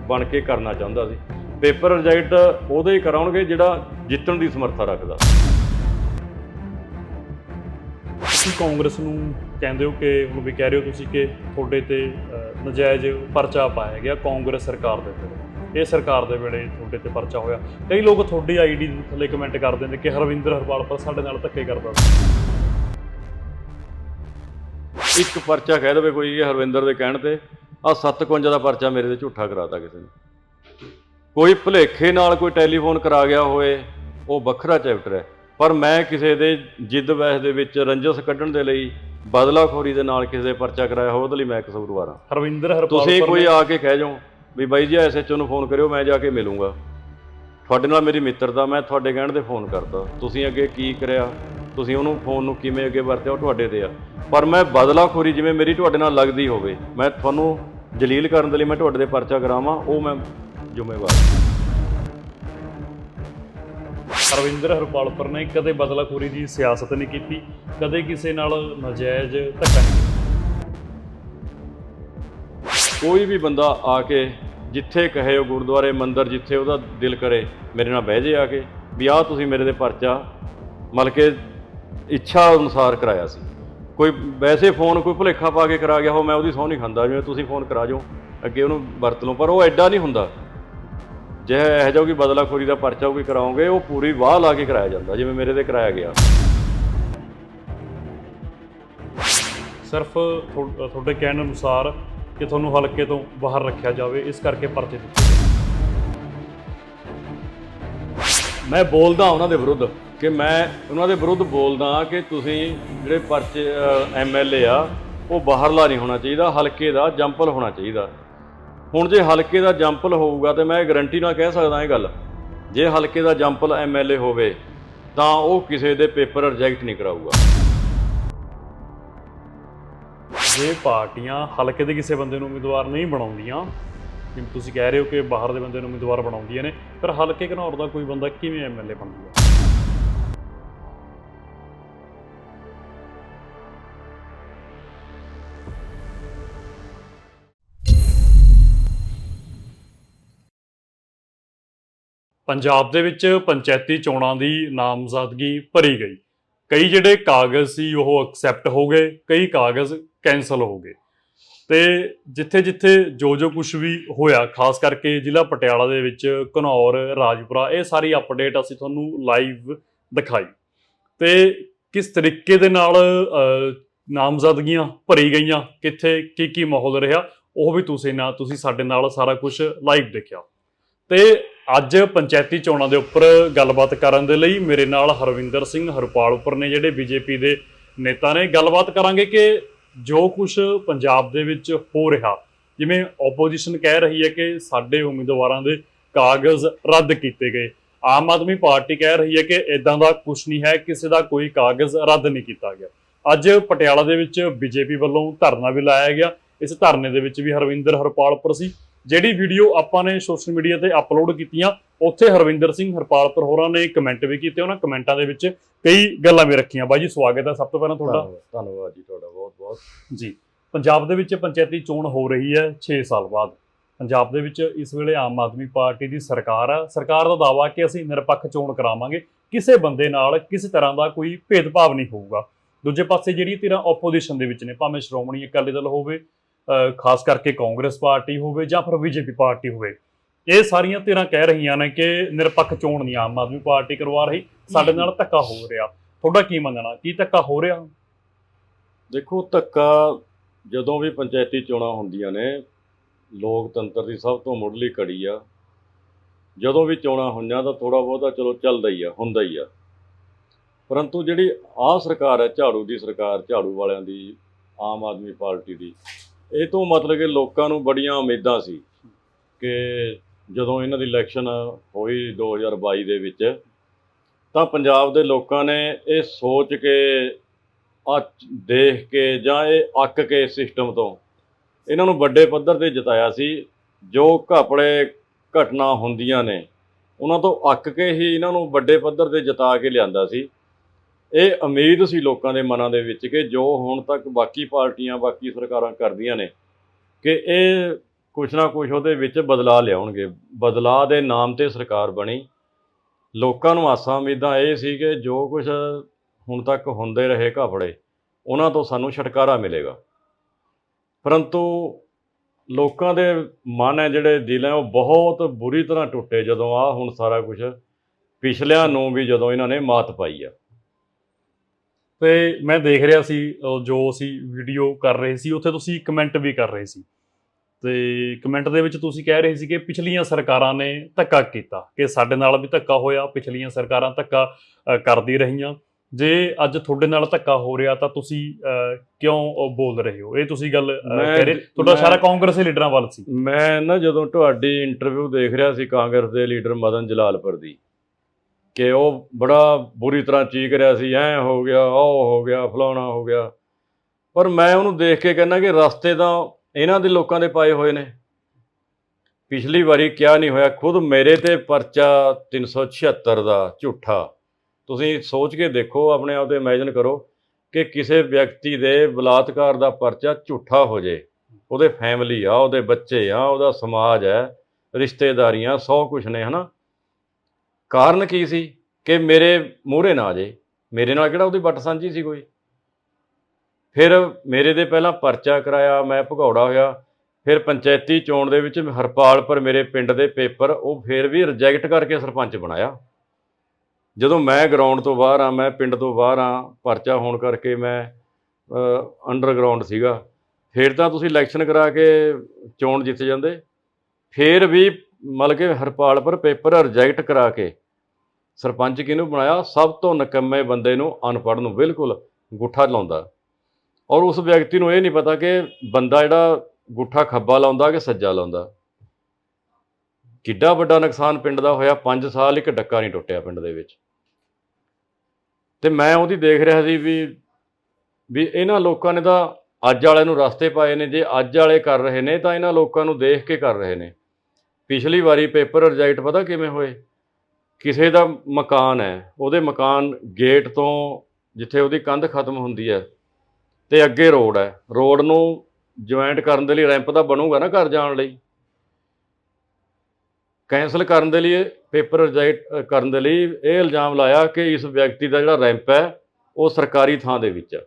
ਬਣ ਕੇ ਕਰਨਾ ਚਾਹੁੰਦਾ ਸੀ। ਪੇਪਰ ਰਿਜੈਕਟ ਉਹਦੇ ਹੀ ਕਰਾਉਣਗੇ ਜਿਹੜਾ ਜਿੱਤਣ ਦੀ ਸਮਰੱਥਾ ਰੱਖਦਾ। ਤੁਸੀਂ ਕਾਂਗਰਸ ਨੂੰ ਕਹਿੰਦੇ ਹੋ ਕਿ ਹੁਣ ਵੀ ਕਹਿ ਰਹੇ ਹੋ ਤੁਸੀਂ ਕਿ ਤੁਹਾਡੇ ਤੇ ਅ, ਨਜਾਇਜ਼ ਪਰਚਾ ਪਾਇਆ ਗਿਆ ਕਾਂਗਰਸ ਸਰਕਾਰ ਦੇ ਵੇਲੇ ਇਹ ਸਰਕਾਰ ਦੇ ਵੇਲੇ ਤੁਹਾਡੇ ਤੇ ਪਰਚਾ ਹੋਇਆ। ਕਈ ਲੋਕ ਤੁਹਾਡੀ ਆਈਡੀ ਦੇ ਥੱਲੇ ਕਮੈਂਟ ਕਰਦੇ ਨੇ ਕਿ ਹਰਵਿੰਦਰ ਹਰਪਾਲ ਪਰ ਸਾਡੇ ਨਾਲ ਧੱਕੇ ਕਰਦਾ ਸੀ। ਇੱਕ ਪਰਚਾ ਕਹਿ ਦੇਵੇ ਕੋਈ ਇਹ ਹਰਵਿੰਦਰ ਦੇ ਕਹਿਣ ਤੇ ਆ 57 ਦਾ ਪਰਚਾ ਮੇਰੇ ਤੇ ਝੂਠਾ ਕਰਾਤਾ ਕਿਸੇ ਨੇ। ਕੋਈ ਭੁਲੇਖੇ ਨਾਲ ਕੋਈ ਟੈਲੀਫੋਨ ਕਰਾ ਗਿਆ ਹੋਏ ਉਹ ਵੱਖਰਾ ਚੈਪਟਰ ਹੈ। ਪਰ ਮੈਂ ਕਿਸੇ ਦੇ ਜਿੱਦ ਵੈਸ ਦੇ ਵਿੱਚ ਰੰਜਸ ਕੱਢਣ ਦੇ ਲਈ ਬਦਲਾਖੋਰੀ ਦੇ ਨਾਲ ਕਿਸੇ ਦੇ ਪਰਚਾ ਕਰਾਇਆ ਹੋਵੇ ਉਹਦੇ ਲਈ ਮੈਂ ਕਸੂਰਵਾਰ ਹਾਂ। ਹਰਵਿੰਦਰ ਹਰਪਾਲ ਤੁਸੀਂ ਕੋਈ ਆ ਕੇ ਕਹਿ ਜਾਓ ਵੀ ਬਾਈ ਜੀ ਐਸਐਚਓ ਨੂੰ ਫੋਨ ਕਰਿਓ ਮੈਂ ਜਾ ਕੇ ਮਿਲੂੰਗਾ। ਤੁਹਾਡੇ ਨਾਲ ਮੇਰੀ ਮਿੱਤਰਤਾ ਮੈਂ ਤੁਹਾਡੇ ਕਹਿਣ ਤੇ ਫੋਨ ਕਰਦਾ। ਤੁਸੀਂ ਅੱਗੇ ਕੀ ਕਰਿਆ? ਤੁਸੀਂ ਉਹਨੂੰ ਫੋਨ ਨੂੰ ਕਿਵੇਂ ਅੱਗੇ ਵਰਤਿਆ ਉਹ ਤੁਹਾਡੇ ਤੇ ਆ। ਪਰ ਮੈਂ ਬਦਲਾਖੋਰੀ ਜਿਵੇਂ ਮੇਰੀ ਤੁਹਾਡੇ ਨਾਲ ਲੱਗਦੀ ਹੋਵੇ ਮੈਂ ਤੁਹਾਨੂੰ ਜਲੀਲ ਕਰਨ ਦੇ ਲਈ ਮੈਂ ਤੁਹਾਡੇ ਤੇ ਪਰਚਾ ਕਰਾਵਾਂ ਉਹ ਮੈਂ ਜ਼ਿੰਮੇਵਾਰ ਹਰਵਿੰਦਰ ਹਰਪਾਲ ਪਰ ਨੇ ਕਦੇ ਬਦਲਾਖੋਰੀ ਦੀ ਸਿਆਸਤ ਨਹੀਂ ਕੀਤੀ ਕਦੇ ਕਿਸੇ ਨਾਲ ਨਜਾਇਜ਼ ਧੱਕਾ ਨਹੀਂ ਕੋਈ ਵੀ ਬੰਦਾ ਆ ਕੇ ਜਿੱਥੇ ਕਹੇ ਉਹ ਗੁਰਦੁਆਰੇ ਮੰਦਿਰ ਜਿੱਥੇ ਉਹਦਾ ਦਿਲ ਕਰੇ, ਮੇਰੇ ਨਾਲ ਬਹਿ ਜੇ ਆ ਕੇ, ਵੀ ਆਹ ਤੁਸੀਂ ਮੇਰੇ ਦੇ ਪਰਚਾ, ਮਤਲਬ ਕਿ ਇੱਛਾ ਅਨੁਸਾਰ ਕਰਾਇਆ ਸੀ। ਕੋਈ ਵੈਸੇ ਫੋਨ ਕੋਈ ਭੁਲੇਖਾ ਪਾ ਕੇ ਕਰਾ ਗਿਆ ਹੋ, ਮੈਂ ਉਹਦੀ ਸਹੁੰ ਨਹੀਂ ਖਾਂਦਾ, ਜਿਵੇਂ ਤੁਸੀਂ ਫੋਨ ਕਰਾ ਜਾਓ, ਅੱਗੇ ਉਹਨੂੰ ਵਰਤ ਲਓ, ਪਰ ਉਹ ਐਡਾ ਨਹੀਂ ਹੁੰਦਾ। ਜੇ ਇਹੋ ਜਿਹਾ ਕਿ ਬਦਲਾਖੋਰੀ ਦਾ ਪਰਚਾ ਕੋਈ ਕਰਾਓਗੇ, ਉਹ ਪੂਰੀ ਵਾਹ ਲਾ ਕੇ ਕਰਾਇਆ ਜਾਂਦਾ, ਜਿਵੇਂ ਮੇਰੇ ਤੇ ਕਰਾਇਆ ਗਿਆ। ਸਿਰਫ ਤੁਹਾਡੇ ਕਹਿਣ ਅਨੁਸਾਰ ਕਿ ਤੁਹਾਨੂੰ ਹਲਕੇ ਤੋਂ ਬਾਹਰ ਰੱਖਿਆ ਜਾਵੇ, ਇਸ ਕਰਕੇ ਪਰਚੇ ਦਿੱਤੇ ਮੈਂ ਬੋਲਦਾ ਉਹਨਾਂ ਦੇ ਵਿਰੁੱਧ ਕਿ ਮੈਂ ਉਹਨਾਂ ਦੇ ਵਿਰੁੱਧ ਬੋਲਦਾ ਕਿ ਤੁਸੀਂ ਜਿਹੜੇ ਪਰਚੇ ਐਮਐਲਏ ਆ, ਉਹ ਬਾਹਰਲਾ ਨਹੀਂ ਹੋਣਾ ਚਾਹੀਦਾ, ਹਲਕੇ ਦਾ ਜੰਪਲ ਹੋਣਾ ਚਾਹੀਦਾ। ਹੁਣ ਜੇ ਹਲਕੇ ਦਾ ਜੰਪਲ ਹੋਊਗਾ ਤੇ ਮੈਂ ਗਰੰਟੀ ਨਾਲ ਕਹਿ ਸਕਦਾ ਇਹ ਗੱਲ, ਜੇ ਹਲਕੇ ਦਾ ਜੰਪਲ ਐਮਐਲਏ ਹੋਵੇ, ਤਾਂ ਉਹ ਕਿਸੇ ਦੇ ਪੇਪਰ ਰਿਜੈਕਟ ਨਹੀਂ ਕਰਾਊਗਾ। ਜੇ ਪਾਰਟੀਆਂ ਹਲਕੇ ਦੇ ਕਿਸੇ ਬੰਦੇ ਨੂੰ ਉਮੀਦਵਾਰ ਨਹੀਂ ਬਣਾਉਂਦੀਆਂ। ਜਿਵੇਂ ਤੁਸੀਂ ਕਹਿ ਰਹੇ ਹੋ ਕਿ ਬਾਹਰ ਦੇ ਬੰਦੇ ਨੂੰ ਉਮੀਦਵਾਰ ਬਣਾਉਂਦੀਆਂ ਨੇ, ਪਰ ਹਲਕੇ ਘਨੌਰ ਦਾ ਕੋਈ ਬੰਦਾ ਕਿਵੇਂ ਐਮਐਲਏ ਬਣਦਾ ਪੰਜਾਬ ਦੇ ਵਿੱਚ ਪੰਚਾਇਤੀ ਚੋਣਾਂ ਦੀ ਨਾਮਜ਼ਦਗੀ ਭਰੀ ਗਈ। ਕਈ ਜਿਹੜੇ ਕਾਗਜ਼ ਸੀ ਉਹ ਐਕਸੈਪਟ ਹੋ ਗਏ, ਕਈ ਕਾਗਜ਼ ਕੈਨਸਲ ਹੋ ਗਏ। ਤੇ ਜਿੱਥੇ ਜਿੱਥੇ ਜੋ ਜੋ ਕੁਝ ਵੀ ਹੋਇਆ, ਖਾਸ ਕਰਕੇ ਜ਼ਿਲ੍ਹਾ ਪਟਿਆਲਾ ਦੇ ਵਿੱਚ, ਘਨੌਰ, ਰਾਜਪੁਰਾ, ਇਹ ਸਾਰੀ ਅਪਡੇਟ ਅਸੀਂ ਤੁਹਾਨੂੰ ਲਾਈਵ ਦਿਖਾਈ। ਤੇ ਕਿਸ ਤਰੀਕੇ ਦੇ ਨਾਲ ਨਾਮਜ਼ਦਗੀਆਂ ਭਰੀ ਗਈਆਂ, ਕਿੱਥੇ ਕੀ ਕੀ ਮਾਹੌਲ ਰਿਹਾ, ਉਹ ਵੀ ਤੁਸੀਂ ਨਾ, ਤੁਸੀਂ ਸਾਡੇ ਨਾਲ ਸਾਰਾ ਕੁਝ ਲਾਈਵ ਦੇਖਿਆ। ਤੇ ਅੱਜ ਪੰਚਾਇਤੀ ਚੋਣਾਂ ਦੇ ਉੱਪਰ ਗੱਲਬਾਤ ਕਰਨ ਦੇ ਲਈ ਮੇਰੇ ਨਾਲ ਹਰਵਿੰਦਰ ਸਿੰਘ ਹਰਪਾਲ ਉੱਪਰ ਨੇ ਜਿਹੜੇ ਬੀਜੇਪੀ ਦੇ ਨੇਤਾ ਨੇ। ਗੱਲਬਾਤ ਕਰਾਂਗੇ ਕਿ ਜੋ ਕੁਝ ਪੰਜਾਬ ਦੇ ਵਿੱਚ ਹੋ ਰਿਹਾ, ਜਿਵੇਂ ਆਪੋਜੀਸ਼ਨ ਕਹਿ ਰਹੀ ਹੈ ਕਿ ਸਾਡੇ ਉਮੀਦਵਾਰਾਂ ਦੇ ਕਾਗਜ਼ ਰੱਦ ਕੀਤੇ ਗਏ। ਆਮ ਆਦਮੀ ਪਾਰਟੀ ਕਹਿ ਰਹੀ ਹੈ ਕਿ ਇਦਾਂ ਦਾ ਕੁਝ ਨਹੀਂ ਹੈ, ਕਿਸੇ ਦਾ ਕੋਈ ਕਾਗਜ਼ ਰੱਦ ਨਹੀਂ ਕੀਤਾ ਗਿਆ। ਅੱਜ ਪਟਿਆਲਾ ਦੇ ਵਿੱਚ ਬੀਜੇਪੀ ਵੱਲੋਂ ਧਰਨਾ ਵੀ ਲਾਇਆ ਗਿਆ। ਇਸ ਧਰਨੇ ਦੇ ਵਿੱਚ ਵੀ ਹਰਵਿੰਦਰ ਹਰਪਾਲ ਉੱਪਰ ਸੀ। ਜਿਹੜੀ ਵੀਡੀਓ ਆਪਾਂ ਨੇ ਸੋਸ਼ਲ ਮੀਡੀਆ ਤੇ ਅਪਲੋਡ ਕੀਤੀਆਂ ਉੱਥੇ ਹਰਵਿੰਦਰ ਸਿੰਘ ਹਰਪਾਲਪੁਰ ਹੋਰਾਂ ਨੇ ਕਮੈਂਟ ਵੀ ਕੀਤੇ ਉਹਨਾਂ ਕਮੈਂਟਾਂ ਦੇ ਵਿੱਚ ਕਈ ਗੱਲਾਂ ਵੀ ਰੱਖੀਆਂ। ਬਾਈ ਜੀ ਸਵਾਗਤ ਹੈ ਸਭ ਤੋਂ ਪਹਿਲਾਂ ਤੁਹਾਡਾ। ਧੰਨਵਾਦ ਜੀ ਤੁਹਾਡਾ ਬਹੁਤ ਬਹੁਤ। ਜੀ ਪੰਜਾਬ ਦੇ ਵਿੱਚ ਪੰਚਾਇਤੀ ਚੋਣ ਹੋ ਰਹੀ ਹੈ 6 ਸਾਲ ਬਾਅਦ। ਪੰਜਾਬ ਦੇ ਵਿੱਚ ਇਸ ਵੇਲੇ ਆਮ ਆਦਮੀ ਪਾਰਟੀ ਦੀ ਸਰਕਾਰ ਆ। ਸਰਕਾਰ ਦਾ ਦਾਵਾ ਕਿ ਅਸੀਂ ਨਿਰਪੱਖ ਚੋਣ ਕਰਾਵਾਂਗੇ। ਕਿਸੇ ਬੰਦੇ ਨਾਲ ਕਿਸੇ ਤਰ੍ਹਾਂ ਦਾ ਕੋਈ ਭੇਦਭਾਵ ਨਹੀਂ ਹੋਊਗਾ। ਦੂਜੇ ਪਾਸੇ ਜਿਹੜੀ ਧਿਰਾਂ ਆਪੋਜੀਸ਼ਨ ਦੇ ਵਿੱਚ ਨੇ ਭਾਵੇਂ ਸ਼੍ਰੋਮਣੀ ਅਕਾਲੀ ਦਲ ਹੋਵੇ ਖਾਸ ਕਰਕੇ ਕਾਂਗਰਸ ਪਾਰਟੀ ਹੋਵੇ ਜਾਂ ਫਿਰ ਬੀਜੇਪੀ ਪਾਰਟੀ ਹੋਵੇ, ਇਹ ਸਾਰੀਆਂ ਧਿਰਾਂ ਕਹਿ ਰਹੀਆਂ ਨੇ ਕਿ ਨਿਰਪੱਖ ਚੋਣ ਨਹੀਂ ਆਮ ਆਦਮੀ ਪਾਰਟੀ ਕਰਵਾ ਰਹੀ, ਸਾਡੇ ਨਾਲ ਧੱਕਾ ਹੋ ਰਿਹਾ। ਤੁਹਾਡਾ ਕੀ ਮੰਨਣਾ? ਕੀ ਧੱਕਾ ਹੋ ਰਿਹਾ? ਦੇਖੋ, ਧੱਕਾ ਜਦੋਂ ਵੀ ਪੰਚਾਇਤੀ ਚੋਣਾਂ ਹੁੰਦੀਆਂ ਨੇ, ਲੋਕਤੰਤਰ ਦੀ ਸਭ ਤੋਂ ਮੁੱਢਲੀ ਕੜੀ ਆ। ਜਦੋਂ ਵੀ ਚੋਣਾਂ ਹੋਈਆਂ ਤਾਂ ਥੋੜਾ ਬਹੁਤਾ ਚਲੋ ਚੱਲਦਾ ਹੀ ਆ, ਹੁੰਦਾ ਹੀ ਆ। ਪਰੰਤੂ ਜਿਹੜੀ ਆਹ ਸਰਕਾਰ ਹੈ, ਝਾੜੂ ਦੀ ਸਰਕਾਰ, ਝਾੜੂ ਵਾਲਿਆਂ ਦੀ, ਆਮ ਆਦਮੀ ਪਾਰਟੀ ਦੀ ਇਹ ਤੋਂ ਮਤਲਬ ਕਿ ਲੋਕਾਂ ਨੂੰ ਬੜੀਆਂ ਉਮੀਦਾਂ ਸੀ ਕਿ ਜਦੋਂ ਇਹਨਾਂ ਦੀ ਇਲੈਕਸ਼ਨ ਹੋਈ 2022 ਦੇ ਵਿੱਚ, ਤਾਂ ਪੰਜਾਬ ਦੇ ਲੋਕਾਂ ਨੇ ਇਹ ਸੋਚ ਕੇ ਆ ਦੇਖ ਕੇ ਜਾਂ ਇਹ ਅੱਕ ਕੇ ਸਿਸਟਮ ਤੋਂ ਇਹਨਾਂ ਨੂੰ ਵੱਡੇ ਪੱਧਰ ਤੇ ਜਿਤਾਇਆ ਸੀ। ਜੋ ਘਪਲੇ ਘਟਨਾ ਹੁੰਦੀਆਂ ਨੇ, ਉਹਨਾਂ ਤੋਂ ਅੱਕ ਕੇ ਹੀ ਇਹਨਾਂ ਨੂੰ ਵੱਡੇ ਪੱਧਰ ਤੇ ਜਿਤਾ ਕੇ ਲਿਆਂਦਾ ਸੀ। ਇਹ ਉਮੀਦ ਸੀ ਲੋਕਾਂ ਦੇ ਮਨਾਂ ਦੇ ਵਿੱਚ ਕਿ ਜੋ ਹੁਣ ਤੱਕ ਬਾਕੀ ਪਾਰਟੀਆਂ, ਬਾਕੀ ਸਰਕਾਰਾਂ ਕਰਦੀਆਂ ਨੇ, ਕਿ ਇਹ ਕੁਛ ਨਾ ਕੁਛ ਉਹਦੇ ਵਿੱਚ ਬਦਲਾਅ ਲਿਆਉਣਗੇ। ਬਦਲਾਅ ਦੇ ਨਾਮ ਤੇ ਸਰਕਾਰ ਬਣੀ। ਲੋਕਾਂ ਨੂੰ ਆਸਾਂ ਉਮੀਦਾਂ ਇਹ ਸੀ ਕਿ ਜੋ ਕੁਛ ਹੁਣ ਤੱਕ ਹੁੰਦੇ ਰਹੇ ਘਪੜੇ ਉਹਨਾਂ ਤੋਂ ਸਾਨੂੰ ਛੁਟਕਾਰਾ ਮਿਲੇਗਾ। ਪਰੰਤੂ ਲੋਕਾਂ ਦੇ ਮਨ ਹੈ, ਜਿਹੜੇ ਦਿਲ ਹੈ, ਉਹ ਬਹੁਤ ਬੁਰੀ ਤਰ੍ਹਾਂ ਟੁੱਟੇ ਜਦੋਂ ਆ ਹੁਣ ਸਾਰਾ ਕੁਝ ਪਿਛਲਿਆਂ ਨੂੰ ਵੀ ਜਦੋਂ ਇਹਨਾਂ ਨੇ ਮਾਤ ਪਾਈ ਆ। ਤੇ ਮੈਂ ਦੇਖ ਰਿਹਾ ਸੀ ਜੋ ਅਸੀਂ ਵੀਡੀਓ ਕਰ ਰਹੇ ਸੀ ਉੱਥੇ ਤੁਸੀਂ ਕਮੈਂਟ ਵੀ ਕਰ ਰਹੇ ਸੀ। ਤੇ ਕਮੈਂਟ ਦੇ ਵਿੱਚ ਤੁਸੀਂ ਕਹਿ ਰਹੇ ਸੀ ਕਿ ਪਿਛਲੀਆਂ ਸਰਕਾਰਾਂ ਨੇ ਧੱਕਾ ਕੀਤਾ ਕਿ ਸਾਡੇ ਨਾਲ ਵੀ ਧੱਕਾ ਹੋਇਆ ਪਿਛਲੀਆਂ ਸਰਕਾਰਾਂ ਧੱਕਾ ਕਰਦੀ ਰਹੀਆਂ। ਜੇ ਅੱਜ ਤੁਹਾਡੇ ਨਾਲ ਧੱਕਾ ਹੋ ਰਿਹਾ ਤਾਂ ਤੁਸੀਂ ਕਿਉਂ ਬੋਲ ਰਹੇ ਹੋ? ਇਹ ਤੁਸੀਂ ਗੱਲ ਕਹਿ ਰਹੇ ਤੁਹਾਡਾ ਸਾਰਾ ਕਾਂਗਰਸੀ ਲੀਡਰਾਂ ਵੱਲ ਸੀ। ਮੈਂ ਨਾ ਜਦੋਂ ਤੁਹਾਡੀ ਇੰਟਰਵਿਊ ਦੇਖ ਰਿਹਾ ਸੀ ਕਾਂਗਰਸ ਦੇ ਲੀਡਰ ਮਦਨ ਜਲਾਲਪੁਰ ਦੀ। ਕਿ ਉਹ ਬੜਾ ਬੁਰੀ ਤਰ੍ਹਾਂ ਚੀਕ ਰਿਹਾ ਸੀ, ਐ ਹੋ ਗਿਆ, ਉਹ ਹੋ ਗਿਆ, ਫਲਾਣਾ ਹੋ ਗਿਆ। ਪਰ ਮੈਂ ਉਹਨੂੰ ਦੇਖ ਕੇ ਕਹਿੰਦਾ ਕਿ ਰਸਤੇ ਤਾਂ ਇਹਨਾਂ ਦੇ ਲੋਕਾਂ ਦੇ ਪਾਏ ਹੋਏ ਨੇ। ਪਿਛਲੀ ਵਾਰੀ ਕਿਆ ਨਹੀਂ ਹੋਇਆ, ਖੁਦ ਮੇਰੇ ਤੇ ਪਰਚਾ 376 ਦਾ ਝੂਠਾ। ਤੁਸੀਂ ਸੋਚ ਕੇ ਦੇਖੋ, ਆਪਣੇ ਆਪ ਤੇ ਇਮੇਜਿਨ ਕਰੋ ਕਿ ਕਿਸੇ ਵਿਅਕਤੀ ਦੇ ਬਲਾਤਕਾਰ ਦਾ ਪਰਚਾ ਝੂਠਾ ਹੋ ਜੇ। ਉਹਦੇ ਫੈਮਿਲੀ ਆ, ਉਹਦੇ ਬੱਚੇ ਆ, ਉਹਦਾ ਸਮਾਜ ਹੈ, ਰਿਸ਼ਤੇਦਾਰੀਆਂ, ਸੌ ਕੁਛ ਨੇ, ਹਨਾ? ਕਾਰਨ ਕੀ ਸੀ ਕਿ ਮੇਰੇ ਮੂਹਰੇ ਨਾ ਆ ਜੇ? ਮੇਰੇ ਨਾਲ ਕਿਹੜਾ ਉਹਦੀ ਵੱਟ ਸਾਂਝੀ ਸੀ ਕੋਈ? ਫਿਰ ਮੇਰੇ ਦੇ ਪਹਿਲਾਂ ਪਰਚਾ ਕਰਾਇਆ, ਮੈਂ ਭਗੌੜਾ ਹੋਇਆ। ਫਿਰ ਪੰਚਾਇਤੀ ਚੋਣ ਦੇ ਵਿੱਚ ਹਰਪਾਲ ਪਰ ਮੇਰੇ ਪਿੰਡ ਦੇ ਪੇਪਰ ਉਹ ਫਿਰ ਵੀ ਰਿਜੈਕਟ ਕਰਕੇ ਸਰਪੰਚ ਬਣਾਇਆ। ਜਦੋਂ ਮੈਂ ਗਰਾਊਂਡ ਤੋਂ ਬਾਹਰ ਆ, ਮੈਂ ਪਿੰਡ ਤੋਂ ਬਾਹਰ ਆ, ਪਰਚਾ ਹੋਣ ਕਰਕੇ ਮੈਂ ਅੰਡਰਗਰਾਉਂਡ ਸੀਗਾ। ਫਿਰ ਤਾਂ ਤੁਸੀਂ ਇਲੈਕਸ਼ਨ ਕਰਾ ਕੇ ਚੋਣ ਜਿੱਤ ਜਾਂਦੇ। ਫਿਰ ਵੀ ਮਤਲਬ ਕਿ ਹਰਪਾਲ ਪਰ ਪੇਪਰ ਰਿਜੈਕਟ ਕਰਾ ਕੇ ਸਰਪੰਚ ਕਿਹਨੂੰ ਬਣਾਇਆ? ਸਭ ਤੋਂ ਨਕੰਮੇ ਬੰਦੇ ਨੂੰ, ਅਨਪੜ੍ਹ ਨੂੰ ਬਿਲਕੁਲ ਗੁੱਠਾ ਲਾਉਂਦਾ। ਔਰ ਉਸ ਵਿਅਕਤੀ ਨੂੰ ਇਹ ਨਹੀਂ ਪਤਾ ਕਿ ਬੰਦਾ ਜਿਹੜਾ ਗੁੱਠਾ ਖੱਬਾ ਲਾਉਂਦਾ ਕਿ ਸੱਜਾ ਲਾਉਂਦਾ। ਕਿੱਡਾ ਵੱਡਾ ਨੁਕਸਾਨ ਪਿੰਡ ਦਾ ਹੋਇਆ। 5 ਸਾਲ ਇੱਕ ਡੱਕਾ ਨਹੀਂ ਟੁੱਟਿਆ ਪਿੰਡ ਦੇ ਵਿੱਚ। ਤੇ ਮੈਂ ਉਹਦੀ ਦੇਖ ਰਿਹਾ ਸੀ ਵੀ ਵੀ ਇਹਨਾਂ ਲੋਕਾਂ ਨੇ ਤਾਂ ਅੱਜ ਵਾਲਿਆਂ ਨੂੰ ਰਸਤੇ ਪਾਏ ਨੇ। ਜੇ ਅੱਜ ਵਾਲੇ ਕਰ ਰਹੇ ਨੇ ਤਾਂ ਇਹਨਾਂ ਲੋਕਾਂ ਨੂੰ ਦੇਖ ਕੇ ਕਰ ਰਹੇ ਨੇ। ਪਿਛਲੀ ਵਾਰੀ ਪੇਪਰ ਰਿਜੈਕਟ ਪਤਾ ਕਿਵੇਂ ਹੋਏ? ਕਿਸੇ ਦਾ ਮਕਾਨ ਹੈ, ਉਹਦੇ ਮਕਾਨ ਗੇਟ ਤੋਂ ਜਿੱਥੇ ਉਹਦੀ ਕੰਧ ਖਤਮ ਹੁੰਦੀ ਹੈ ਤੇ ਅੱਗੇ ਰੋਡ ਹੈ। ਰੋਡ ਨੂੰ ਜੁਆਇੰਟ ਕਰਨ ਦੇ ਲਈ ਰੈਂਪ ਤਾਂ ਬਣੂਗਾ ਨਾ ਘਰ ਜਾਣ ਲਈ। ਕੈਂਸਲ ਕਰਨ ਦੇ ਲਈ ਪੇਪਰ ਰਿਜੈਕਟ ਕਰਨ ਦੇ ਲਈ ਇਹ ਇਲਜ਼ਾਮ ਲਾਇਆ ਕਿ ਇਸ ਵਿਅਕਤੀ ਦਾ ਜਿਹੜਾ ਰੈਂਪ ਹੈ, ਉਹ ਸਰਕਾਰੀ ਥਾਂ ਦੇ ਵਿੱਚ ਹੈ।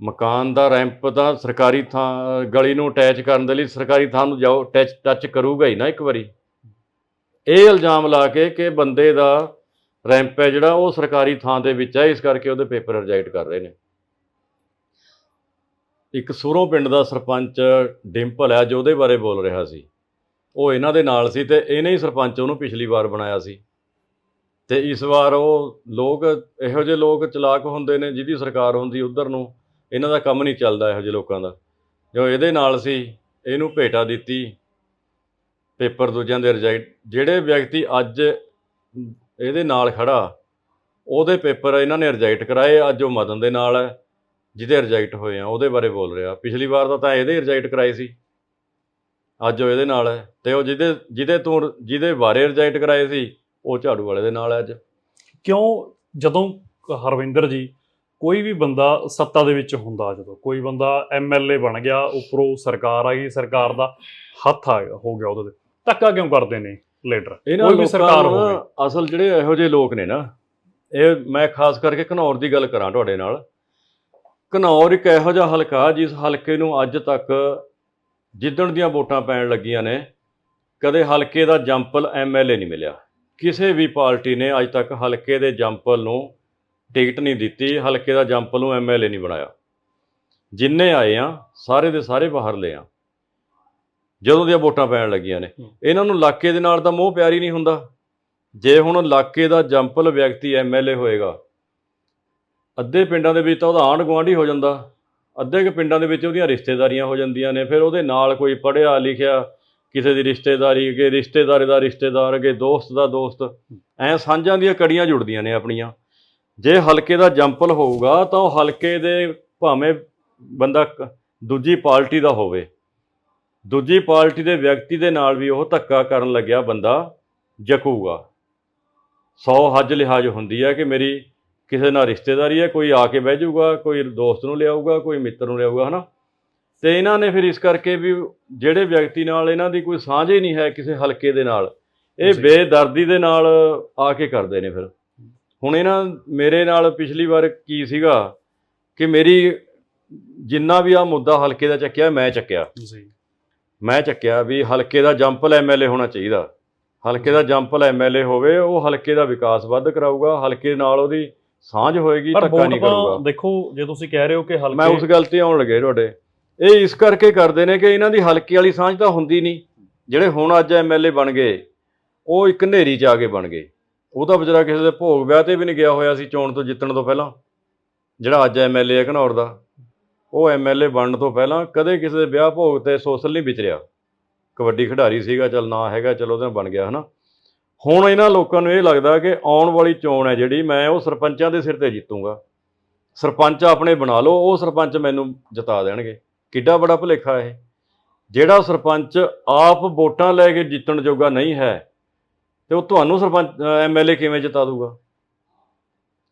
ਮਕਾਨ ਦਾ ਰੈਂਪ ਤਾਂ ਸਰਕਾਰੀ ਥਾਂ ਗਲੀ ਨੂੰ ਅਟੈਚ ਕਰਨ ਦੇ ਲਈ ਸਰਕਾਰੀ ਥਾਂ ਨੂੰ ਜਾਓ ਟੱਚ ਟੱਚ ਕਰੂਗਾ ਹੀ ਨਾ ਇੱਕ ਵਾਰੀ। ਇਹ ਇਲਜ਼ਾਮ ਲਾ ਕੇ ਕਿ ਬੰਦੇ ਦਾ ਰੈਂਪ ਹੈ ਜਿਹੜਾ ਉਹ ਸਰਕਾਰੀ ਥਾਂ ਦੇ ਵਿੱਚ ਹੈ, ਇਸ ਕਰਕੇ ਉਹਦੇ ਪੇਪਰ ਰਿਜੈਕਟ ਕਰ ਰਹੇ ਨੇ। ਇੱਕ ਸੂਰੋਂ ਪਿੰਡ ਦਾ ਸਰਪੰਚ ਡਿੰਪਲ ਹੈ, ਜੋ ਉਹਦੇ ਬਾਰੇ ਬੋਲ ਰਿਹਾ ਸੀ। ਉਹ ਇਹਨਾਂ ਦੇ ਨਾਲ ਸੀ ਤੇ ਇਹਨੇ ਹੀ ਸਰਪੰਚ ਉਹਨੂੰ ਪਿਛਲੀ ਵਾਰ ਬਣਾਇਆ ਸੀ। ਤੇ ਇਸ ਵਾਰ ਉਹ ਲੋਕ, ਇਹੋ ਜਿਹੇ ਲੋਕ ਚਲਾਕ ਹੁੰਦੇ ਨੇ ਜਿਹਦੀ ਸਰਕਾਰ ਹੁੰਦੀ ਉਧਰ ਨੂੰ, ਇਹਨਾਂ ਦਾ ਕੰਮ ਨਹੀਂ ਚੱਲਦਾ ਇਹੋ ਜਿਹੇ ਲੋਕਾਂ ਦਾ। ਜੋ ਇਹਦੇ ਨਾਲ ਸੀ, ਇਹਨੂੰ ਭੇਟਾ ਦਿੱਤੀ। ਪੇਪਰ ਦੂਜਿਆਂ ਦੇ ਰਿਜੈਕਟ, ਜਿਹੜੇ ਵਿਅਕਤੀ ਅੱਜ ਇਹਦੇ ਨਾਲ ਖੜਾ, ਉਹਦੇ ਪੇਪਰ ਇਹਨਾਂ ਨੇ ਰਿਜੈਕਟ ਕਰਾਏ, ਅੱਜ ਉਹ ਮਦਨ ਦੇ ਨਾਲ ਹੈ, ਜਿਹਦੇ ਰਿਜੈਕਟ ਹੋਏ ਆ, ਉਹਦੇ ਬਾਰੇ ਬੋਲ ਰਿਹਾ। ਪਿਛਲੀ ਵਾਰ ਦਾ ਤਾਂ ਇਹਦੇ ਰਿਜੈਕਟ ਕਰਾਏ ਸੀ। ਅੱਜ ਉਹ ਇਹਦੇ ਨਾਲ ਹੈ, ਤੇ ਉਹ ਜਿਹਦੇ ਜਿਹਦੇ ਤੋਂ, ਜਿਹਦੇ ਬਾਰੇ ਰਿਜੈਕਟ ਕਰਾਏ ਸੀ, ਉਹ ਝਾੜੂ ਵਾਲੇ ਦੇ ਨਾਲ ਹੈ ਅੱਜ। ਕਿਉਂ? ਜਦੋਂ ਹਰਵਿੰਦਰ ਜੀ, ਕੋਈ ਵੀ ਬੰਦਾ ਸੱਤਾ ਦੇ ਵਿੱਚ ਹੁੰਦਾ ਜਦੋਂ, ਕੋਈ ਬੰਦਾ ਐਮਐਲਏ ਬਣ ਗਿਆ, ਉੱਪਰੋਂ ਸਰਕਾਰ ਆ ਗਈ ਸਰਕਾਰ ਦਾ ਹੱਥ ਆ ਗਿਆ, ਹੋ ਗਿਆ ਉਹਦੇ ਤੇ। ਧੱਕਾ ਕਿਉਂ ਕਰਦੇ ਨੇ ਲੀਡਰ? ਇਹਨਾਂ ਕੋਈ ਵੀ ਸਰਕਾਰ ਹੋਵੇ। ਅਸਲ ਜਿਹੜੇ ਇਹੋ ਜਿਹੇ ਲੋਕ ਨੇ ਨਾ ਇਹ ਮੈਂ ਖਾਸ ਕਰਕੇ ਘਨੌਰ ਦੀ ਗੱਲ ਕਰਾਂ ਤੁਹਾਡੇ ਨਾਲ। ਘਨੌਰ ਇੱਕ ਇਹੋ ਜਿਹਾ ਹਲਕਾ ਜਿਸ ਹਲਕੇ ਨੂੰ ਅੱਜ ਤੱਕ ਜਿੱਦਣ ਦੀਆਂ ਵੋਟਾਂ ਪੈਣ ਲੱਗੀਆਂ ਨੇ ਕਦੇ ਹਲਕੇ ਦਾ ਜੰਪਲ ਐਮਐਲਏ ਨਹੀਂ ਮਿਲਿਆ। ਕਿਸੇ ਵੀ ਪਾਰਟੀ ਨੇ ਅੱਜ ਤੱਕ ਹਲਕੇ ਦੇ ਜੰਪਲ ਨੂੰ ਟਿਕਟ ਨਹੀਂ ਦਿੱਤੀ ਹਲਕੇ ਦਾ ਜੰਪਲ ਨੂੰ ਐਮਐਲਏ ਨਹੀਂ ਬਣਾਇਆ। ਜਿੰਨੇ ਆਏ ਆ ਸਾਰੇ ਦੇ ਸਾਰੇ ਬਾਹਰ ਲਏ ਆ। ਜਦੋਂ ਦੀਆਂ ਵੋਟਾਂ ਪੈਣ ਲੱਗੀਆਂ ਨੇ। ਇਹਨਾਂ ਨੂੰ ਇਲਾਕੇ ਦੇ ਨਾਲ ਤਾਂ ਮੋਹ ਪਿਆਰ ਹੀ ਨਹੀਂ ਹੁੰਦਾ। ਜੇ ਹੁਣ ਇਲਾਕੇ ਦਾ ਜੰਪਲ ਵਿਅਕਤੀ ਐਮਐਲਏ ਹੋਏਗਾ ਅੱਧੇ ਪਿੰਡਾਂ ਦੇ ਵਿੱਚ ਤਾਂ ਉਹਦਾ ਆਂਢ ਗੁਆਂਢੀ ਹੋ ਜਾਂਦਾ। ਅੱਧੇ ਕੁ ਪਿੰਡਾਂ ਦੇ ਵਿੱਚ ਉਹਦੀਆਂ ਰਿਸ਼ਤੇਦਾਰੀਆਂ ਹੋ ਜਾਂਦੀਆਂ ਨੇ। ਫਿਰ ਉਹਦੇ ਨਾਲ ਕੋਈ ਪੜ੍ਹਿਆ ਲਿਖਿਆ ਕਿਸੇ ਦੀ ਰਿਸ਼ਤੇਦਾਰੀ ਅਗੇ ਰਿਸ਼ਤੇਦਾਰੇ ਦਾ ਰਿਸ਼ਤੇਦਾਰ ਅਗੇ ਦੋਸਤ ਦਾ ਦੋਸਤ ਐ ਸਾਂਝਾਂ ਦੀਆਂ ਕੜੀਆਂ ਜੁੜਦੀਆਂ ਨੇ ਆਪਣੀਆਂ। ਜੇ ਹਲਕੇ ਦਾ ਜੰਪਲ ਹੋਊਗਾ ਤਾਂ ਉਹ ਹਲਕੇ ਦੇ ਭਾਵੇਂ ਬੰਦਾ ਦੂਜੀ ਪਾਰਟੀ ਦਾ ਹੋਵੇ। ਦੂਜੀ ਪਾਰਟੀ ਦੇ ਵਿਅਕਤੀ ਦੇ ਨਾਲ ਵੀ ਉਹ ਧੱਕਾ ਕਰਨ ਲੱਗਿਆ ਬੰਦਾ ਜਕੂਗਾ। ਸੌ ਹੱਜ ਲਿਹਾਜ਼ ਹੁੰਦੀ ਹੈ ਕਿ ਮੇਰੀ ਕਿਸੇ ਨਾਲ ਰਿਸ਼ਤੇਦਾਰੀ ਹੈ ਕੋਈ ਆ ਕੇ ਬਹਿ ਜਾਊਗਾ ਕੋਈ ਦੋਸਤ ਨੂੰ ਲਿਆਊਗਾ ਕੋਈ ਮਿੱਤਰ ਨੂੰ ਲਿਆਊਗਾ ਹਨਾ? ਤੇ ਇਹਨਾਂ ਨੇ ਫਿਰ ਇਸ ਕਰਕੇ ਵੀ ਜਿਹੜੇ ਵਿਅਕਤੀ ਨਾਲ ਇਹਨਾਂ ਦੀ ਕੋਈ ਸਾਂਝ ਹੀ ਨਹੀਂ ਹੈ ਕਿਸੇ ਹਲਕੇ ਦੇ ਨਾਲ ਇਹ। ਬੇਦਰਦੀ ਦੇ ਨਾਲ ਆ ਕੇ ਕਰਦੇ ਨੇ ਫਿਰ। ਹੁਣ ਇਹਨਾਂ ਮੇਰੇ ਨਾਲ ਪਿਛਲੀ ਵਾਰ ਕੀ ਸੀਗਾ ਕਿ ਮੇਰੀ ਜਿੰਨਾ ਵੀ ਆ ਮੁੱਦਾ ਹਲਕੇ ਦਾ ਚੱਕਿਆ ਮੈਂ ਚੱਕਿਆ। ਜੀ। ਮੈਂ ਚੱਕਿਆ ਵੀ ਹਲਕੇ ਦਾ ਜੰਪਲ ਐਮਐਲਏ ਹੋਣਾ ਚਾਹੀਦਾ। ਹਲਕੇ ਦਾ ਜੰਪਲ ਐਮਐਲਏ ਹੋਵੇ ਉਹ ਹਲਕੇ ਦਾ ਵਿਕਾਸ ਵੱਧ ਕਰਾਊਗਾ ਹਲਕੇ ਨਾਲ ਉਹਦੀ ਸਾਂਝ ਹੋਏਗੀ ਧੱਕਾ ਨਹੀਂ ਕਰੂਗਾ। ਦੇਖੋ ਜੇ ਤੁਸੀਂ ਕਹਿ ਰਹੇ ਹੋ ਕਿ ਮੈਂ ਉਸ ਹਲਕੇ ਗੱਲ ਤੇ ਆਉਣ ਲੱਗੇ ਤੁਹਾਡੇ। ਇਹ ਇਸ ਕਰਕੇ ਕਰਦੇ ਨੇ ਕਿ ਇਹਨਾਂ ਦੀ ਹਲਕੇ ਵਾਲੀ ਸਾਂਝ ਤਾਂ ਹੁੰਦੀ ਨਹੀਂ। ਜਿਹੜੇ ਹੁਣ ਅੱਜ ਐਮਐਲਏ ਬਣ ਗਏ ਉਹ ਇੱਕ ਨੇਰੀ ਚ ਆ ਕੇ ਬਣ ਗਏ। ਉਹ ਤਾਂ ਵਿਚਾਰਾ ਕਿਸੇ ਦੇ ਭੋਗ ਵਿਆਹ ਤੇ ਵੀ ਨਹੀਂ ਗਿਆ ਹੋਇਆ ਸੀ ਚੋਣ ਤੋਂ ਜਿੱਤਣ ਤੋਂ ਪਹਿਲਾਂ। ਜਿਹੜਾ ਅੱਜ ਐਮਐਲਏ ਹੈ ਘਨੌਰ ਦਾ। ਉਹ ਐਮਐਲਏ ਬਣਨ ਤੋਂ ਪਹਿਲਾਂ ਕਦੇ ਕਿਸੇ ਦੇ ਵਿਆਹ ਭੋਗ ਤੇ ਸੋਸ਼ਲ ਨਹੀਂ ਵਿਚਰਿਆ। ਕਬੱਡੀ ਖਿਡਾਰੀ ਸੀਗਾ, ਚਲ ਨਾ ਹੈਗਾ, ਚਲੋ ਉਹਦੇ ਨਾਲ ਬਣ ਗਿਆ, ਹਨਾ। ਹੁਣ ਇਹਨਾਂ ਲੋਕਾਂ ਨੂੰ ਇਹ ਲੱਗਦਾ ਕਿ ਆਉਣ ਵਾਲੀ ਚੋਣ ਹੈ ਜਿਹੜੀ, ਮੈਂ ਉਹ ਸਰਪੰਚਾਂ ਦੇ ਸਿਰ ਤੇ ਜਿੱਤੂਗਾ। ਸਰਪੰਚ ਆਪਣੇ ਬਣਾ ਲਓ, ਉਹ ਸਰਪੰਚ ਮੈਨੂੰ ਜਿਤਾ ਦੇਣਗੇ। ਕਿੱਡਾ ਬੜਾ ਭੁਲੇਖਾ ਇਹ। ਜਿਹੜਾ ਸਰਪੰਚ ਆਪ ਵੋਟਾਂ ਲੈ ਕੇ ਜਿੱਤਣ ਜੋਗਾ ਨਹੀਂ ਹੈ, ਤੇ ਉਹ ਤੁਹਾਨੂੰ ਸਰਪੰਚ ਐਮਐਲਏ ਕਿਵੇਂ ਜਿਤਾ ਦੂਗਾ?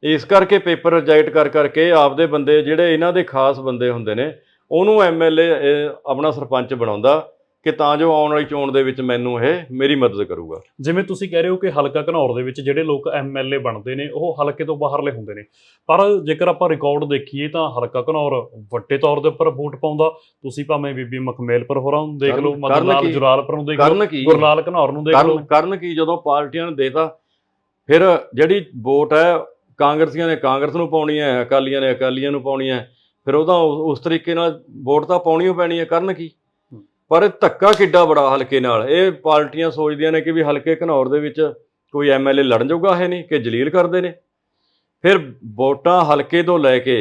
ਇਸ ਕਰਕੇ ਪੇਪਰ ਰਿਜੈਕਟ ਕਰ ਕਰਕੇ ਆਪਦੇ ਬੰਦੇ ਜਿਹੜੇ ਇਹਨਾਂ ਦੇ ਖਾਸ ਬੰਦੇ ਹੁੰਦੇ ਨੇ ਉਹਨੂੰ ਐਮਐਲਏ ਆਪਣਾ ਸਰਪੰਚ ਬਣਾਉਂਦਾ ਕਿ ਤਾਂ ਜੋ ਆਉਣ ਵਾਲੀ ਚੋਣ ਦੇ ਵਿੱਚ ਮੈਨੂੰ ਇਹ ਮੇਰੀ ਮਦਦ ਕਰੂਗਾ। ਜਿਵੇਂ ਤੁਸੀਂ ਕਹਿ ਰਹੇ ਹੋ ਕਿ ਹਲਕਾ ਘਨੌਰ ਦੇ ਵਿੱਚ ਜਿਹੜੇ ਲੋਕ ਐਮਐਲਏ ਬਣਦੇ ਨੇ ਉਹ ਹਲਕੇ ਤੋਂ ਬਾਹਰਲੇ ਹੁੰਦੇ ਨੇ। ਪਰ ਜੇਕਰ ਆਪਾਂ ਰਿਕਾਰਡ ਦੇਖੀਏ ਤਾਂ ਹਲਕਾ ਘਨੌਰ ਵੱਡੇ ਤੌਰ ਦੇ ਉੱਪਰ ਵੋਟ ਪਾਉਂਦਾ। ਤੁਸੀਂ ਭਾਵੇਂ ਬੀਬੀ ਮਖਮੇਲਪੁਰ ਹੋਰਾਂ ਨੂੰ ਦੇਖ ਲਓ ਕਰਨ- ਮਦਨ ਕਰਨ ਲਾਲ ਕੀ? ਜੁਰਾਲਪੁਰ ਨੂੰ ਦੇਖ ਲਓ ਗੁਰਲਾਲ ਘਨੌਰ ਨੂੰ ਦੇਖ ਲਓ। ਕਰਨ ਕੀ? ਜਦੋਂ ਪਾਰਟੀਆਂ ਨੇ ਦੇਤਾ ਫਿਰ ਜਿਹੜੀ ਵੋਟ ਹੈ ਕਾਂਗਰਸੀਆਂ ਨੇ ਕਾਂਗਰਸ ਨੂੰ ਪਾਉਣੀਆਂ ਹੈ ਅਕਾਲੀਆਂ ਨੇ ਅਕਾਲੀਆਂ ਨੂੰ ਪਾਉਣੀਆਂ ਹੈ, ਫਿਰ ਉਹ ਤਾਂ ਉਸ ਤਰੀਕੇ ਨਾਲ ਵੋਟ ਤਾਂ ਪਾਉਣੀ ਓ ਪੈਣੀ ਹੈ ਕਰਨ ਕੀ? ਪਰ ਇਹ ਧੱਕਾ ਕਿੱਡਾ ਬੜਾ ਹਲਕੇ ਨਾਲ ਇਹ ਪਾਰਟੀਆਂ ਸੋਚਦੀਆਂ ਨੇ ਕਿ ਵੀ ਹਲਕੇ ਘਨੌਰ ਦੇ ਵਿੱਚ ਕੋਈ ਐਮਐਲਏ ਲੜਨ ਜੋਗਾ ਹੈ ਨਹੀਂ ਕਿ ਜਲੀਲ ਕਰਦੇ ਨੇ। ਫਿਰ ਵੋਟਾਂ ਹਲਕੇ ਤੋਂ ਲੈ ਕੇ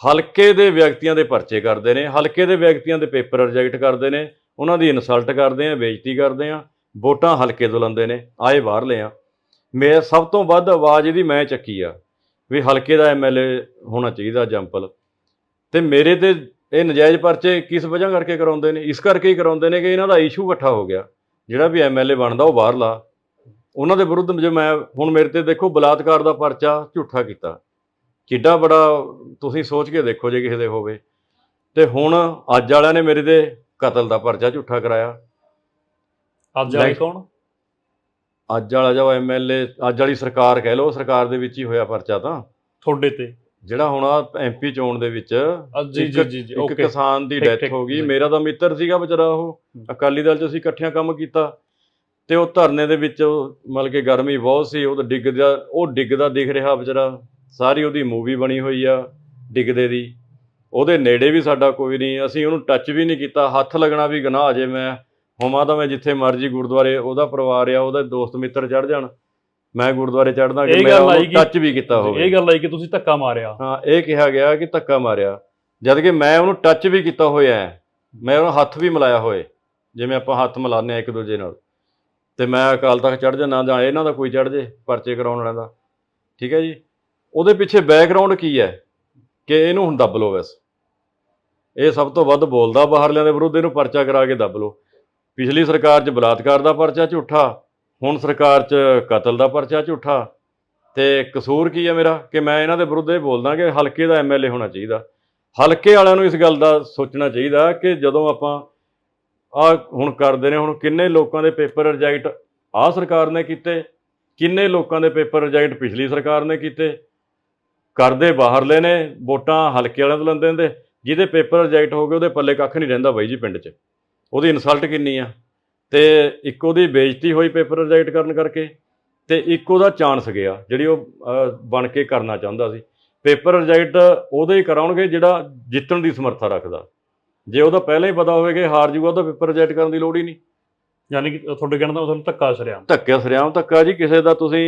ਹਲਕੇ ਦੇ ਵਿਅਕਤੀਆਂ ਦੇ ਪਰਚੇ ਕਰਦੇ ਨੇ ਹਲਕੇ ਦੇ ਵਿਅਕਤੀਆਂ ਦੇ ਪੇਪਰ ਰਿਜੈਕਟ ਕਰਦੇ ਨੇ ਉਹਨਾਂ ਦੀ ਇਨਸਲਟ ਕਰਦੇ ਆ ਬੇਇੱਜ਼ਤੀ ਕਰਦੇ ਆ ਵੋਟਾਂ ਹਲਕੇ ਤੋਂ ਲੈਂਦੇ ਨੇ ਆਏ ਬਾਹਰਲੇ ਆ। ਮੈਂ ਸਭ ਤੋਂ ਵੱਧ ਆਵਾਜ਼ ਇਹਦੀ ਮੈਂ ਚੱਕੀ ਆ। ਵੀ ਹਲਕੇ ਦਾ ਐਮਐਲਏ ਹੋਣਾ ਚਾਹੀਦਾ ਜੰਪਲ ਤੇ ਮੇਰੇ ਤੇ ਇਹ ਨਜਾਇਜ਼ ਪਰਚੇ ਕਿਸ ਵਜ੍ਹਾ ਕਰਕੇ ਕਰਾਉਂਦੇ ਨੇ? ਇਸ ਕਰਕੇ ਹੀ ਕਰਾਉਂਦੇ ਨੇ ਕਿ ਇਹਨਾਂ ਦਾ ਇਸ਼ੂ ਇਕੱਠਾ ਹੋ ਗਿਆ। ਜਿਹੜਾ ਵੀ ਐਮਐਲਏ ਬਣਦਾ ਉਹ ਬਾਹਰਲਾ। ਉਹਨਾਂ ਦੇ ਵਿਰੁੱਧ ਜੇ ਮੈਂ ਹੁਣ ਮੇਰੇ ਤੇ ਦੇਖੋ ਬਲਾਤਕਾਰ ਦਾ ਪਰਚਾ ਝੂਠਾ ਕੀਤਾ। ਕਿੱਡਾ ਬੜਾ ਤੁਸੀਂ ਸੋਚ ਕੇ ਦੇਖੋ ਜੇ ਕਿਸੇ ਦੇ ਹੋਵੇ। ਤੇ ਹੁਣ ਅੱਜ ਵਾਲਿਆਂ ਨੇ ਮੇਰੇ ਤੇ ਕਤਲ ਦਾ ਪਰਚਾ ਝੂਠਾ ਕਰਾਇਆ। ਅੱਜ Like- ਕੌਣ? ਅੱਜ ਵਾਲਾ ਜੋ ਐਮਐਲਏ ਅੱਜ ਵਾਲੀ ਸਰਕਾਰ ਕਹਿ ਲਓ ਸਰਕਾਰ ਦੇ ਵਿੱਚ ਹੀ ਹੋਇਆ ਪਰਚਾ ਤਾਂ। ਤੁਹਾਡੇ ਤੇ। ਜਿਹੜਾ ਹੁਣ ਆ ਐਮਪੀ ਚੋਣ ਦੇ ਵਿੱਚ ਜੀ ਜੀ ਜੀ ਜੀ ਇੱਕ ਓਕੇ ਕਿਸਾਨ ਦੀ ਠੀਕ, ਡੈਥ ਠੀਕ, ਹੋ ਗਈ। ਜੀ। ਮੇਰਾ ਤਾਂ ਮਿੱਤਰ ਸੀਗਾ ਵਿਚਾਰਾ ਉਹ। ਅਕਾਲੀ ਦਲ ਚ ਅਸੀਂ ਇਕੱਠਿਆਂ ਕੰਮ ਕੀਤਾ। ਤੇ ਉਹ ਧਰਨੇ ਦੇ ਵਿੱਚ ਉਹ ਮਤਲਬ ਕਿ ਗਰਮੀ ਬਹੁਤ ਸੀ। ਉਹ ਤਾਂ ਡਿੱਗਦਾ ਉਹ ਡਿੱਗਦਾ ਦਿਖ ਰਿਹਾ ਵਿਚਾਰਾ। ਸਾਰੀ ਉਹਦੀ ਮੂਵੀ ਬਣੀ ਹੋਈ ਆ ਡਿੱਗਦੇ ਦੀ। ਉਹਦੇ ਨੇੜੇ ਵੀ ਸਾਡਾ ਕੋਈ ਨਹੀਂ। ਅਸੀਂ ਉਹਨੂੰ ਟੱਚ ਵੀ ਨਹੀਂ ਕੀਤਾ। ਹੱਥ ਲੱਗਣਾ ਵੀ ਗੁਨਾਹ ਜੇ ਮੈਂ। ਹੋਵਾਂ ਤਾਂ ਮੈਂ ਜਿੱਥੇ ਮਰਜ਼ੀ ਗੁਰਦੁਆਰੇ ਉਹਦਾ ਪਰਿਵਾਰ ਆ ਉਹਦੇ ਦੋਸਤ ਮਿੱਤਰ ਚੜ ਜਾਣ। ਮੈਂ ਗੁਰਦੁਆਰੇ ਚੜਦਾ ਕਿ ਮੈਂ ਟੱਚ ਵੀ ਕੀਤਾ ਹੋਵੇ। ਇਹ ਗੱਲ ਆਈ ਕਿ ਤੁਸੀਂ ਧੱਕਾ ਮਾਰਿਆ। ਹਾਂ ਇਹ ਕਿਹਾ ਗਿਆ ਕਿ ਧੱਕਾ ਮਾਰਿਆ। ਜਦ ਕਿ ਮੈਂ ਉਹਨੂੰ ਟੱਚ ਵੀ ਕੀਤਾ ਹੋਇਆ ਹੈ। ਮੈਂ ਉਹਨੂੰ ਹੱਥ ਵੀ ਮਿਲਾਇਆ ਹੋਏ। ਜਿਵੇਂ ਆਪਾਂ ਹੱਥ ਮਿਲਾਉਂਦੇ ਆ ਇੱਕ ਦੂਜੇ ਨਾਲ। ਤੇ ਮੈਂ ਅਕਾਲ ਤੱਕ ਚੜ ਜਾਣਾ ਜਾਂ ਇਹਨਾਂ ਦਾ ਕੋਈ ਚੜ ਜੇ ਪਰਚੇ ਕਰਾਉਣ ਵਾਲਿਆਂ ਦਾ। ਠੀਕ ਹੈ ਜੀ? ਉਹਦੇ ਪਿੱਛੇ ਬੈਕਗ੍ਰਾਉਂਡ ਕੀ ਹੈ? ਕਿ ਇਹਨੂੰ ਹੁਣ ਦੱਬ ਲਓ ਬਸ। ਇਹ ਸਭ ਤੋਂ ਵੱਧ ਬੋਲਦਾ ਬਾਹਰਲਿਆਂ ਦੇ ਵਿਰੁੱਧ ਇਹਨੂੰ ਪਰਚਾ ਕਰਾ ਕੇ ਦੱਬ ਲਓ। ਪਿਛਲੀ ਸਰਕਾਰ 'ਚ ਬਲਾਤਕਾਰ ਦਾ ਪਰਚਾ ਝੂਠਾ, ਹੁਣ ਸਰਕਾਰ 'ਚ ਕਤਲ ਦਾ ਪਰਚਾ ਝੂਠਾ। ਤੇ ਕਸੂਰ ਕੀ ਹੈ ਮੇਰਾ? ਕਿ ਮੈਂ ਇਹਨਾਂ ਦੇ ਵਿਰੁੱਧ ਇਹ ਬੋਲਦਾ ਕਿ ਹਲਕੇ ਦਾ ਐਮਐਲਏ ਹੋਣਾ ਚਾਹੀਦਾ। ਹਲਕੇ ਵਾਲਿਆਂ ਨੂੰ ਇਸ ਗੱਲ ਦਾ ਸੋਚਣਾ ਚਾਹੀਦਾ ਕਿ ਜਦੋਂ ਆਪਾਂ ਆ ਹੁਣ ਕਰਦੇ ਨੇ, ਹੁਣ ਕਿੰਨੇ ਲੋਕਾਂ ਦੇ ਪੇਪਰ ਰਿਜੈਕਟ ਆ ਸਰਕਾਰ ਨੇ ਕੀਤੇ, ਕਿੰਨੇ ਲੋਕਾਂ ਦੇ ਪੇਪਰ ਰਿਜੈਕਟ ਪਿਛਲੀ ਸਰਕਾਰ ਨੇ ਕੀਤੇ। ਕਰਦੇ ਬਾਹਰਲੇ ਨੇ, ਵੋਟਾਂ ਹਲਕੇ ਵਾਲਿਆਂ ਤੋਂ ਲੈਂਦੇ ਨੇ, ਜਿਹਦੇ ਪੇਪਰ ਰਿਜੈਕਟ ਹੋ ਗਏ ਉਹਦੇ ਪੱਲੇ ਕੱਖ ਨਹੀਂ ਰਹਿੰਦਾ ਬਾਈ ਜੀ ਪਿੰਡ 'ਚ। ਉਹਦੀ ਇਨਸਲਟ ਕਿੰਨੀ ਆ? ਤੇ ਇੱਕ ਉਹਦੀ ਬੇਇੱਜ਼ਤੀ ਹੋਈ ਪੇਪਰ ਰਿਜੈਕਟ ਕਰਨ ਕਰਕੇ ਤੇ ਇੱਕ ਉਹਦਾ ਚਾਂਸ ਗਿਆ ਜਿਹੜੀ ਉਹ ਬਣ ਕੇ ਕਰਨਾ ਚਾਹੁੰਦਾ ਸੀ। ਪੇਪਰ ਰਿਜੈਕਟ ਉਹਦੇ ਹੀ ਕਰਾਉਣਗੇ ਜਿਹੜਾ ਜਿੱਤਣ ਦੀ ਸਮਰੱਥਾ ਰੱਖਦਾ। ਜੇ ਉਹਦਾ ਪਹਿਲਾਂ ਹੀ ਪਤਾ ਹੋਵੇ ਕਿ ਹਾਰ ਜੂਗਾ ਤਾਂ ਪੇਪਰ ਰਿਜੈਕਟ ਕਰਨ ਦੀ ਲੋੜ ਹੀ ਨਹੀਂ। ਯਾਨੀ ਕਿ ਤੁਹਾਡੇ ਕਹਿਣ ਦਾ ਮਤਲਬ ਧੱਕਾ ਸ਼ਰਿਆ ਧੱਕੇ ਸਰਿਆਮ ਧੱਕਾ ਜੀ ਕਿਸੇ ਦਾ ਤੁਸੀਂ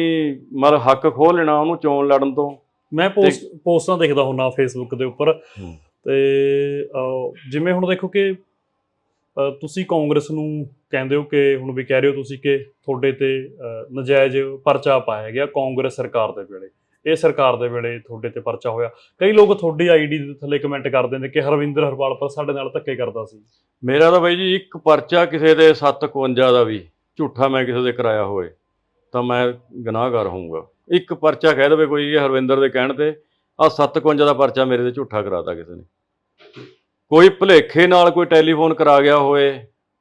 ਮਤਲਬ ਹੱਕ ਖੋਹ ਲੈਣਾ ਉਹਨੂੰ ਚੋਣ ਲੜਨ ਤੋਂ। ਮੈਂ ਪੋਸਟ ਪੋਸਟਾਂ ਦੇਖਦਾ ਹੁੰਨਾ ਫੇਸਬੁੱਕ ਦੇ ਉੱਪਰ। ਤੇ ਜਿਵੇਂ ਹੁਣ ਦੇਖੋ ਕਿ ਤੁਸੀਂ ਕਾਂਗਰਸ ਨੂੰ ਕਹਿੰਦੇ ਹੋ ਕਿ ਹੁਣ ਵੀ ਕਹਿ ਰਹੇ ਹੋ ਤੁਸੀਂ ਕਿ ਤੁਹਾਡੇ ਤੇ ਅਹ, ਨਜਾਇਜ਼ ਪਰਚਾ ਪਾਇਆ ਗਿਆ ਕਾਂਗਰਸ ਸਰਕਾਰ ਦੇ ਵੇਲੇ। ਇਹ ਸਰਕਾਰ ਦੇ ਵੇਲੇ ਤੁਹਾਡੇ ਤੇ ਪਰਚਾ ਹੋਇਆ। ਕਈ ਲੋਕ ਤੁਹਾਡੀ ਆਈਡੀ ਦੇ ਥੱਲੇ ਕਮੈਂਟ ਕਰਦੇ ਨੇ ਕਿ ਹਰਵਿੰਦਰ ਹਰਪਾਲ ਪਰ ਸਾਡੇ ਨਾਲ ਧੱਕੇ ਕਰਦਾ ਸੀ। ਮੇਰਾ ਤਾਂ ਬਾਈ ਜੀ ਇੱਕ ਪਰਚਾ ਕਿਸੇ ਦੇ 751 ਦਾ ਵੀ ਝੂਠਾ ਮੈਂ ਕਿਸੇ ਦੇ ਕਰਾਇਆ ਹੋਵੇ ਤਾਂ ਮੈਂ ਗੁਨਾਹਗਾਰ ਹੋਊਂਗਾ। ਇੱਕ ਪਰਚਾ ਕਹਿ ਦੇਵੇ ਕੋਈ ਹਰਵਿੰਦਰ ਦੇ ਕਹਿਣ ਤੇ ਆ 751 ਦਾ ਪਰਚਾ ਮੇਰੇ ਤੇ ਝੂਠਾ ਕਰਾਤਾ ਕਿਸੇ ਨੇ। ਕੋਈ ਭੁਲੇਖੇ ਨਾਲ ਕੋਈ ਟੈਲੀਫੋਨ ਕਰਾ ਗਿਆ ਹੋਏ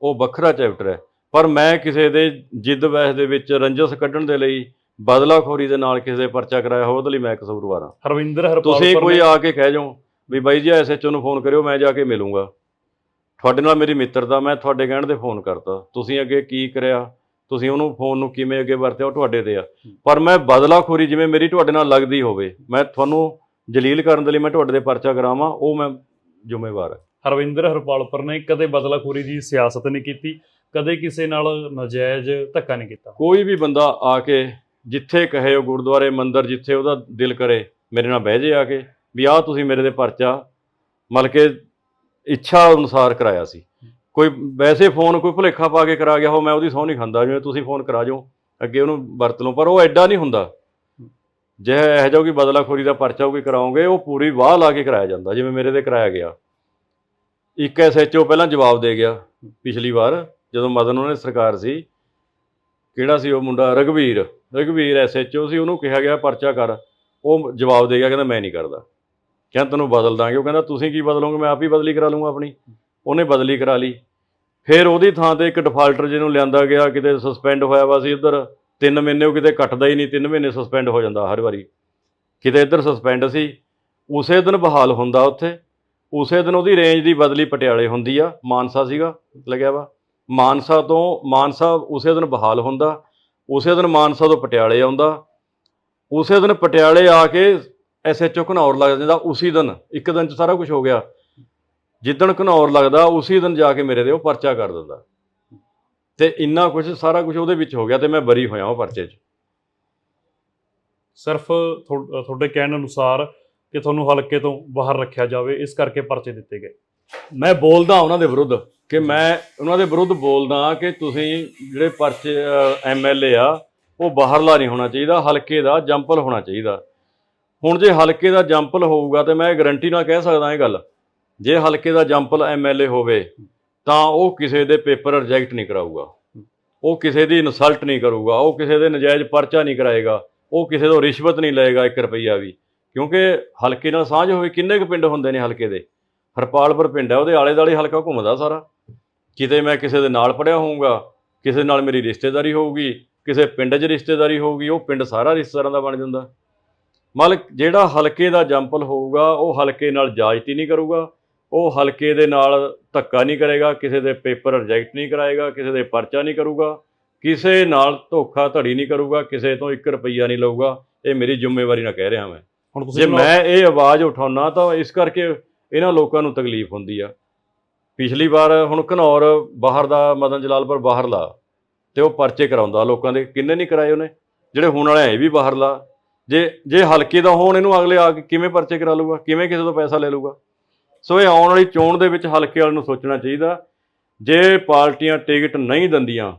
ਉਹ ਵੱਖਰਾ ਚੈਪਟਰ ਹੈ। ਪਰ ਮੈਂ ਕਿਸੇ ਦੇ ਜਿੱਦ ਵੈਸ ਦੇ ਵਿੱਚ ਰੰਜਸ ਕੱਢਣ ਦੇ ਲਈ ਬਦਲਾਖੋਰੀ ਦੇ ਨਾਲ ਕਿਸੇ ਦੇ ਪਰਚਾ ਕਰਾਇਆ ਹੋਵੇ ਉਹਦੇ ਲਈ ਮੈਂ ਕਸੂਰਵਾਰ ਹਾਂ। ਹਰਵਿੰਦਰ ਹਰਪਾਲ ਤੁਸੀਂ ਕੋਈ ਆ ਕੇ ਕਹਿ ਜਾਓ ਵੀ ਬਾਈ ਜੀ ਐਸਐਚਓ ਨੂੰ ਫੋਨ ਕਰਿਓ ਮੈਂ ਜਾ ਕੇ ਮਿਲੂੰਗਾ। ਤੁਹਾਡੇ ਨਾਲ ਮੇਰੀ ਮਿੱਤਰਤਾ ਮੈਂ ਤੁਹਾਡੇ ਕਹਿਣ ਤੇ ਫੋਨ ਕਰਤਾ। ਤੁਸੀਂ ਅੱਗੇ ਕੀ ਕਰਿਆ ਤੁਸੀਂ ਉਹਨੂੰ ਫੋਨ ਨੂੰ ਕਿਵੇਂ ਅੱਗੇ ਵਰਤਿਆ ਉਹ ਤੁਹਾਡੇ ਤੇ ਆ। ਪਰ ਮੈਂ ਬਦਲਾਖੋਰੀ ਜਿਵੇਂ ਮੇਰੀ ਤੁਹਾਡੇ ਨਾਲ ਲੱਗਦੀ ਹੋਵੇ ਮੈਂ ਤੁਹਾਨੂੰ ਜਲੀਲ ਕਰਨ ਦੇ ਲਈ ਮੈਂ ਤੁਹਾਡੇ ਤੇ ਪਰਚਾ ਕਰਾਵਾਂ ਉਹ ਮੈਂ ਜ਼ਿੰਮੇਵਾਰ ਹਾਂ। ਹਰਵਿੰਦਰ ਹਰਪਾਲ ਪਰ ਨੇ ਕਦੇ ਬਦਲਾਖੋਰੀ ਦੀ ਸਿਆਸਤ ਨਹੀਂ ਕੀਤੀ ਕਦੇ ਕਿਸੇ ਨਾਲ ਨਜਾਇਜ਼ ਧੱਕਾ ਨਹੀਂ ਕੀਤਾ। ਕੋਈ ਵੀ ਬੰਦਾ ਆ ਕੇ ਜਿੱਥੇ ਕਹੇ ਉਹ ਗੁਰਦੁਆਰੇ ਮੰਦਿਰ ਜਿੱਥੇ ਉਹਦਾ ਦਿਲ ਕਰੇ ਮੇਰੇ ਨਾਲ ਬਹਿ ਜੇ ਆ ਕੇ ਵੀ ਆਹ ਤੁਸੀਂ ਮੇਰੇ ਦੇ ਪਰਚਾ ਮਤਲਬ ਕਿ ਇੱਛਾ ਅਨੁਸਾਰ ਕਰਾਇਆ ਸੀ। ਕੋਈ ਵੈਸੇ ਫੋਨ ਕੋਈ ਭੁਲੇਖਾ ਪਾ ਕੇ ਕਰਾ ਗਿਆ ਹੋ ਮੈਂ ਉਹਦੀ ਸਹੁੰ ਨਹੀਂ ਖਾਂਦਾ ਜਿਵੇਂ ਤੁਸੀਂ ਫੋਨ ਕਰਾ ਜਾਓ ਅੱਗੇ ਉਹਨੂੰ ਵਰਤ ਲਓ ਪਰ ਉਹ ਐਡਾ ਨਹੀਂ ਹੁੰਦਾ। ਜੇ ਇਹ ਜੋ ਕਿ ਬਦਲਾਖੋਰੀ ਦਾ ਪਰਚਾ ਕੋਈ ਕਰਾਉਂਗੇ ਉਹ ਪੂਰੀ ਵਾਹ ਲਾ ਕੇ ਕਰਾਇਆ ਜਾਂਦਾ, ਜਿਵੇਂ ਮੇਰੇ ਤੇ ਕਰਾਇਆ ਗਿਆ। ਇੱਕ ਐਸਐਚਓ ਪਹਿਲਾਂ ਜਵਾਬ ਦੇ ਗਿਆ ਪਿਛਲੀ ਵਾਰ, ਜਦੋਂ ਮਦਨ ਉਹਨੇ ਸਰਕਾਰ ਸੀ। ਕਿਹੜਾ ਸੀ ਉਹ ਮੁੰਡਾ? ਰਗਵੀਰ ਰਗਵੀਰ ਓ ਸੀ, ਉਹਨੂੰ ਕਿਹਾ ਗਿਆ ਪਰਚਾ ਕਰ। ਉਹ ਜਵਾਬ ਦੇ ਗਿਆ, ਕਹਿੰਦਾ ਮੈਂ ਨਹੀਂ ਕਰਦਾ। ਕਹਿੰਦਾ ਤੈਨੂੰ ਬਦਲ ਦਾਂਗੇ। ਉਹ ਕਹਿੰਦਾ, ਤੁਸੀਂ ਕੀ ਬਦਲੋਗੇ? ਮੈਂ ਆਪ ਹੀ ਬਦਲੀ ਕਰਾ ਲੂੰਗਾ ਆਪਣੀ। ਉਹਨੇ ਬਦਲੀ ਕਰਾ ਲਈ। ਫਿਰ ਉਹਦੀ ਥਾਂ ਤੇ ਇੱਕ ਡਿਫਾਲਟਰ ਜਿਹਨੂੰ ਲਿਆਂਦਾ ਗਿਆ, ਕਿਤੇ ਸਸਪੈਂਡ ਹੋਇਆ ਵਾ ਸੀ ਇੱਧਰ ਤਿੰਨ ਮਹੀਨੇ ਉਹ ਕਿਤੇ ਕੱਟਦਾ ਹੀ ਨਹੀਂ, ਤਿੰਨ ਮਹੀਨੇ ਸਸਪੈਂਡ ਹੋ ਜਾਂਦਾ ਹਰ ਵਾਰੀ। ਕਿਤੇ ਇੱਧਰ ਸਸਪੈਂਡ ਸੀ, ਉਸੇ ਦਿਨ ਬਹਾਲ ਹੁੰਦਾ ਉੱਥੇ। ਉਸੇ ਦਿਨ ਉਹਦੀ ਰੇਂਜ ਦੀ ਬਦਲੀ ਪਟਿਆਲੇ ਹੁੰਦੀ ਆ, ਮਾਨਸਾ ਸੀਗਾ, ਲੱਗਿਆ ਵਾ। ਮਾਨਸਾ ਤੋਂ, ਮਾਨਸਾ ਉਸੇ ਦਿਨ ਬਹਾਲ ਹੁੰਦਾ, ਉਸੇ ਦਿਨ ਮਾਨਸਾ ਤੋਂ ਪਟਿਆਲੇ ਆਉਂਦਾ। ਉਸੇ ਦਿਨ ਪਟਿਆਲੇ ਆ ਕੇ ਐਸਐਚਓ ਘਨੌਰ ਲੱਗ ਜਾਂਦਾ, ਉਸੇ ਦਿਨ, ਇੱਕ ਦਿਨ ਚ ਸਾਰਾ ਕੁਝ ਹੋ ਗਿਆ। ਜਿੱਦਣ ਘਨੌਰ ਲੱਗਦਾ, ਉਸੇ ਦਿਨ ਜਾ ਕੇ ਮੇਰੇ ਦੇ ਉਹ ਪਰਚਾ ਕਰ ਦਿੰਦਾ। ਤੇ ਇੰਨਾ ਕੁਝ ਸਾਰਾ ਕੁਝ ਉਹਦੇ ਵਿੱਚ ਹੋ ਗਿਆ ਤੇ ਮੈਂ ਬਰੀ ਹੋਇਆ ਉਹ ਪਰਚੇ 'ਚ। ਸਿਰਫ ਤੁਹਾਡੇ ਕਹਿਣ ਅਨੁਸਾਰ ਕਿ ਤੁਹਾਨੂੰ ਹਲਕੇ ਤੋਂ ਬਾਹਰ ਰੱਖਿਆ ਜਾਵੇ ਇਸ ਕਰਕੇ ਪਰਚੇ ਦਿੱਤੇ ਗਏ। ਮੈਂ ਬੋਲਦਾ ਉਹਨਾਂ ਦੇ ਵਿਰੁੱਧ ਕਿ ਮੈਂ ਉਹਨਾਂ ਦੇ ਵਿਰੁੱਧ ਬੋਲਦਾ ਕਿ ਤੁਸੀਂ ਜਿਹੜੇ ਪਰਚੇ ਐਮਐਲਏ ਆ ਉਹ ਬਾਹਰਲਾ ਨਹੀਂ ਹੋਣਾ ਚਾਹੀਦਾ ਹਲਕੇ ਦਾ ਜੰਪਲ ਹੋਣਾ ਚਾਹੀਦਾ। ਹੁਣ ਜੇ ਹਲਕੇ ਦਾ ਜੰਪਲ ਹੋਊਗਾ ਤੇ ਮੈਂ ਗਰੰਟੀ ਨਾਲ ਕਹਿ ਸਕਦਾ ਇਹ ਗੱਲ ਜੇ ਹਲਕੇ ਦਾ ਜੰਪਲ ਐਮਐਲਏ ਹੋਵੇ ਤਾਂ ਉਹ ਕਿਸੇ ਦੇ ਪੇਪਰ ਰਿਜੈਕਟ ਨਹੀਂ ਕਰਾਊਗਾ। ਉਹ ਕਿਸੇ ਦੀ ਇਨਸਲਟ ਨਹੀਂ ਕਰੂਗਾ, ਉਹ ਕਿਸੇ ਦੇ ਨਜਾਇਜ਼ ਪਰਚਾ ਨਹੀਂ ਕਰਾਏਗਾ, ਉਹ ਕਿਸੇ ਤੋਂ ਰਿਸ਼ਵਤ ਨਹੀਂ ਲਏਗਾ 1 ਰੁਪਈਆ ਵੀ। ਕਿਉਂਕਿ ਹਲਕੇ ਨਾਲ ਸਾਂਝ ਹੋਵੇ, ਕਿੰਨੇ ਕੁ ਪਿੰਡ ਹੁੰਦੇ ਨੇ ਹਲਕੇ ਦੇ? ਹਰਪਾਲਪੁਰ ਪਿੰਡ ਹੈ, ਉਹਦੇ ਆਲੇ ਦਾਲੇ ਹਲਕਾ ਘੁੰਮਦਾ ਸਾਰਾ। ਕਿਤੇ ਮੈਂ ਕਿਸੇ ਦੇ ਨਾਲ ਪੜਿਆ ਹੋਊਗਾ, ਕਿਸੇ ਨਾਲ ਮੇਰੀ ਰਿਸ਼ਤੇਦਾਰੀ ਹੋਊਗੀ, ਕਿਸੇ ਪਿੰਡ 'ਚ ਰਿਸ਼ਤੇਦਾਰੀ ਹੋਊਗੀ, ਉਹ ਪਿੰਡ ਸਾਰਾ ਰਿਸ਼ਤੇਦਾਰਾਂ ਦਾ ਬਣ ਜਾਂਦਾ। ਮਤਲਬ ਜਿਹੜਾ ਹਲਕੇ ਦਾ ਜੰਪਲ ਹੋਊਗਾ, ਉਹ ਹਲਕੇ ਨਾਲ ਜਾਇਜ਼ਤੀ ਨਹੀਂ ਕਰੂਗਾ ਉਹ ਹਲਕੇ ਦੇ ਨਾਲ ਧੱਕਾ ਨਹੀਂ ਕਰੇਗਾ ਕਿਸੇ ਦੇ ਪੇਪਰ ਰਿਜੈਕਟ ਨਹੀਂ ਕਰਾਏਗਾ ਕਿਸੇ ਦੇ ਪਰਚਾ ਨਹੀਂ ਕਰੂਗਾ ਕਿਸੇ ਨਾਲ ਧੋਖਾ ਧੜੀ ਨਹੀਂ ਕਰੂਗਾ ਕਿਸੇ ਤੋਂ 1 ਰੁਪਈਆ ਨਹੀਂ ਲਊਗਾ। ਇਹ ਮੇਰੀ ਜ਼ਿੰਮੇਵਾਰੀ ਨਾਲ ਕਹਿ ਰਿਹਾ ਮੈਂ। ਹੁਣ ਜੇ ਤੁਸੀਂ ਮੈਂ ਇਹ ਆਵਾਜ਼ ਉਠਾਉਣਾ ਤਾਂ ਇਸ ਕਰਕੇ ਇਹਨਾਂ ਲੋਕਾਂ ਨੂੰ ਤਕਲੀਫ ਹੁੰਦੀ ਆ। ਪਿਛਲੀ ਵਾਰ ਹੁਣ ਘਨੌਰ ਬਾਹਰ ਦਾ ਮਦਨ ਜਲਾਲਪੁਰ ਬਾਹਰਲਾ ਤੇ ਉਹ ਪਰਚੇ ਕਰਾਉਂਦਾ ਲੋਕਾਂ ਦੇ ਕਿੰਨੇ ਨਹੀਂ ਕਰਾਏ ਉਹਨੇ? ਜਿਹੜੇ ਹੁਣ ਵਾਲੇ ਇਹ ਵੀ ਬਾਹਰਲਾ ਜੇ ਜੇ ਹਲਕੇ ਦਾ ਹੋਣ ਇਹਨੂੰ ਅਗਲੇ ਆ ਕੇ ਕਿਵੇਂ ਪਰਚੇ ਕਰਾ ਲੂਗਾ ਕਿਵੇਂ ਕਿਸੇ ਤੋਂ ਪੈਸਾ ਲੈ ਲੂਗਾ ਸੋ ਇਹ ਆਉਣ ਵਾਲੀ ਚੋਣ ਦੇ ਵਿੱਚ ਹਲਕੇ ਵਾਲੇ ਨੂੰ ਸੋਚਣਾ ਚਾਹੀਦਾ। ਜੇ ਪਾਰਟੀਆਂ ਟਿਕਟ ਨਹੀਂ ਦਿੰਦੀਆਂ,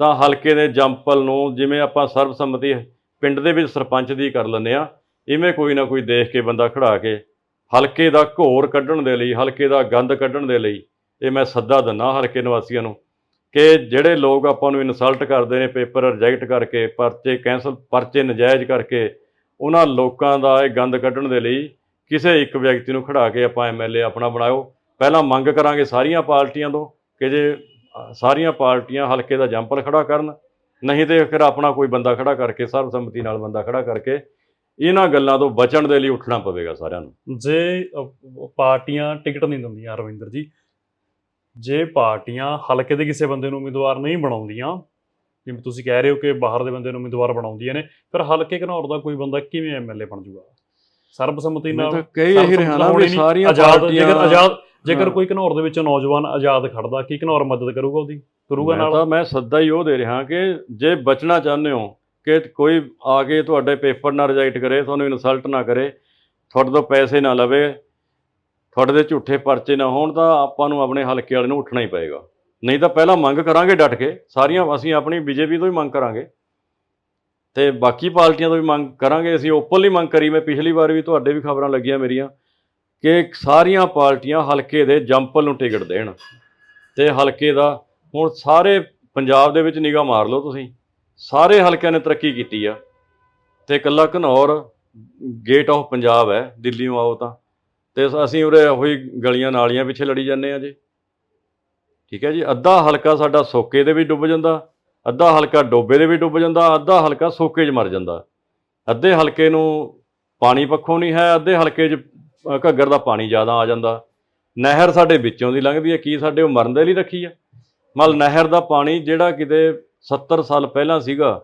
ਤਾਂ ਹਲਕੇ ਦੇ ਜੰਪਲ ਨੂੰ ਜਿਵੇਂ ਆਪਾਂ ਸਰਬਸੰਮਤੀ ਪਿੰਡ ਦੇ ਵਿੱਚ ਸਰਪੰਚ ਦੀ ਕਰ ਲੈਂਦੇ ਆ ਇਵੇਂ ਕੋਈ ਨਾ ਕੋਈ ਦੇਖ ਕੇ ਬੰਦਾ ਖੜਾ ਕੇ ਹਲਕੇ ਦਾ ਘੋਰ ਕੱਢਣ ਦੇ ਲਈ, ਹਲਕੇ ਦਾ ਗੰਦ ਕੱਢਣ ਦੇ ਲਈ ਇਹ ਮੈਂ ਸੱਦਾ ਦਿੰਦਾ ਹਲਕੇ ਨਿਵਾਸੀਆਂ ਨੂੰ ਕਿ ਜਿਹੜੇ ਲੋਕ ਆਪਾਂ ਨੂੰ ਇਨਸਲਟ ਕਰਦੇ ਨੇ, ਪੇਪਰ ਰਿਜੈਕਟ ਕਰਕੇ, ਪਰਚੇ ਕੈਂਸਲ ਪਰਚੇ ਨਜਾਇਜ਼ ਕਰਕੇ, ਉਹਨਾਂ ਲੋਕਾਂ ਦਾ ਇਹ ਗੰਦ ਕੱਢਣ ਦੇ ਲਈ ਕਿਸੇ ਇੱਕ ਵਿਅਕਤੀ ਨੂੰ ਖੜਾ ਕੇ ਆਪਾਂ ਐਮਐਲਏ ਆਪਣਾ ਬਣਾਓ। ਪਹਿਲਾਂ ਮੰਗ ਕਰਾਂਗੇ ਸਾਰੀਆਂ ਪਾਰਟੀਆਂ ਤੋਂ ਕਿ ਜੇ ਸਾਰੀਆਂ ਪਾਰਟੀਆਂ ਹਲਕੇ ਦਾ ਜੰਪਲ ਖੜਾ ਕਰਨ, ਨਹੀਂ ਤੇ ਫਿਰ ਆਪਣਾ ਕੋਈ ਬੰਦਾ ਖੜਾ ਕਰਕੇ, ਸਰਬਸੰਮਤੀ ਨਾਲ ਬੰਦਾ ਖੜਾ ਕਰਕੇ ਇਹਨਾਂ ਗੱਲਾਂ ਤੋਂ ਬਚਣ ਦੇ ਲਈ ਉੱਠਣਾ ਪਵੇਗਾ ਸਾਰਿਆਂ ਨੂੰ। ਜੇ ਪਾਰਟੀਆਂ, ਟਿਕਟ ਨਹੀਂ ਦਿੰਦੀਆਂ ਰਵਿੰਦਰ ਜੀ। ਜੇ ਪਾਰਟੀਆਂ ਹਲਕੇ ਦੇ ਕਿਸੇ ਬੰਦੇ ਨੂੰ ਉਮੀਦਵਾਰ ਨਹੀਂ ਬਣਾਉਂਦੀਆਂ, ਜਿਵੇਂ ਤੁਸੀਂ ਕਹਿ ਰਹੇ ਹੋ ਕਿ ਬਾਹਰ ਦੇ ਬੰਦੇ ਨੂੰ ਉਮੀਦਵਾਰ ਬਣਾਉਂਦੀਆਂ ਨੇ, ਫਿਰ ਹਲਕੇ ਘਨੌਰ ਦਾ ਕੋਈ ਬੰਦਾ ਕਿਵੇਂ ਐਮਐਲਏ ਬਣ ਜੂਗਾ? ਸਰਬਸੰਮਤੀ ਨਾਲ ਕਹੀ ਇਹੀ ਰਿਹਾ ਵੀ। ਸਾਰੀਆਂ ਆਜ਼ਾਦ ਜੇਕਰ ਆਜ਼ਾਦ ਜੇਕਰ। ਕੋਈ ਘਨੌਰ ਦੇ ਵਿੱਚ ਨੌਜਵਾਨ ਆਜ਼ਾਦ ਖੜਦਾ ਕੀ ਘਨੌਰ ਮਦਦ ਕਰੂਗਾ ਉਹਦੀ? ਕਰੂਗਾ ਨਾਲ? ਤਾਂ ਮੈਂ ਸੱਦਾ ਹੀ ਉਹ ਦੇ ਰਿਹਾ ਕਿ ਜੇ ਬਚਣਾ ਚਾਹੁੰਦੇ ਹੋ ਕਿ ਕੋਈ ਆ ਕੇ ਤੁਹਾਡੇ ਪੇਪਰ ਨਾ ਰਿਜੈਕਟ ਕਰੇ ਤੁਹਾਨੂੰ ਇਨਸਲਟ ਨਾ ਕਰੇ ਤੁਹਾਡੇ ਤੋਂ ਪੈਸੇ ਨਾ ਲਵੇ ਤੁਹਾਡੇ ਦੇ ਝੂਠੇ ਪਰਚੇ ਨਾ ਹੋਣ ਤਾਂ ਆਪਾਂ ਨੂੰ ਆਪਣੇ ਹਲਕੇ ਵਾਲੇ ਨੂੰ ਉੱਠਣਾ ਹੀ ਪਏਗਾ। ਨਹੀਂ ਤਾਂ ਪਹਿਲਾਂ ਮੰਗ ਕਰਾਂਗੇ ਡਟ ਕੇ। ਸਾਰੀਆਂ ਅਸੀਂ ਆਪਣੀ ਬੀਜੇਪੀ ਤੋਂ ਹੀ ਮੰਗ ਕਰਾਂਗੇ। ਤੇ ਬਾਕੀ ਪਾਰਟੀਆਂ ਤੋਂ ਵੀ ਮੰਗ ਕਰਾਂਗੇ, ਅਸੀਂ ਓਪਨਲੀ ਮੰਗ ਕਰੀ, ਮੈਂ ਪਿਛਲੀ ਵਾਰ ਵੀ ਤੁਹਾਡੇ ਵੀ ਖਬਰਾਂ ਲੱਗੀਆਂ ਮੇਰੀਆਂ, ਕਿ ਸਾਰੀਆਂ ਪਾਰਟੀਆਂ ਹਲਕੇ ਦੇ ਜੰਪਲ ਨੂੰ ਟਿਕਟ ਦੇਣ। ਤੇ ਹਲਕੇ ਦਾ, ਹੁਣ ਸਾਰੇ ਪੰਜਾਬ ਦੇ ਵਿੱਚ ਨਿਗਾਹ ਮਾਰ ਲਓ ਤੁਸੀਂ, ਸਾਰੇ ਹਲਕਿਆਂ ਨੇ ਤਰੱਕੀ ਕੀਤੀ ਆ। ਤੇ ਇਕੱਲਾ ਘਨੌਰ ਗੇਟ ਆਫ ਪੰਜਾਬ ਹੈ, ਦਿੱਲੀੋਂ ਆਓ ਤਾਂ। ਤੇ ਅਸੀਂ ਉਰੇ ਉਹੀ ਗਲੀਆਂ ਨਾਲੀਆਂ ਪਿੱਛੇ ਲੜੀ ਜਾਂਦੇ ਆ ਜੀ। ਠੀਕ ਹੈ ਜੀ, ਅੱਧਾ ਹਲਕਾ ਸਾਡਾ ਸੋਕੇ ਦੇ ਵੀ ਡੁੱਬ ਜਾਂਦਾ ਅੱਧਾ ਹਲਕਾ ਡੋਬੇ ਦੇ ਵੀ ਡੁੱਬ ਜਾਂਦਾ, ਅੱਧਾ ਹਲਕਾ ਸੋਕੇ 'ਚ ਮਰ ਜਾਂਦਾ। ਅੱਧੇ ਹਲਕੇ ਨੂੰ ਪਾਣੀ ਪੱਖੋਂ ਨਹੀਂ ਹੈ, ਅੱਧੇ ਹਲਕੇ 'ਚ ਘੱਗਰ ਦਾ ਪਾਣੀ ਜ਼ਿਆਦਾ ਆ ਜਾਂਦਾ। ਨਹਿਰ ਸਾਡੇ ਵਿੱਚੋਂ ਦੀ ਲੰਘਦੀ ਹੈ, ਕੀ ਸਾਡੇ ਉਹ ਮਰਨ ਦੇ ਲਈ ਰੱਖੀ ਆ ਮਲ ਨਹਿਰ ਦਾ ਪਾਣੀ ਜਿਹੜਾ ਕਿਤੇ 70 ਸਾਲ ਪਹਿਲਾਂ ਸੀਗਾ,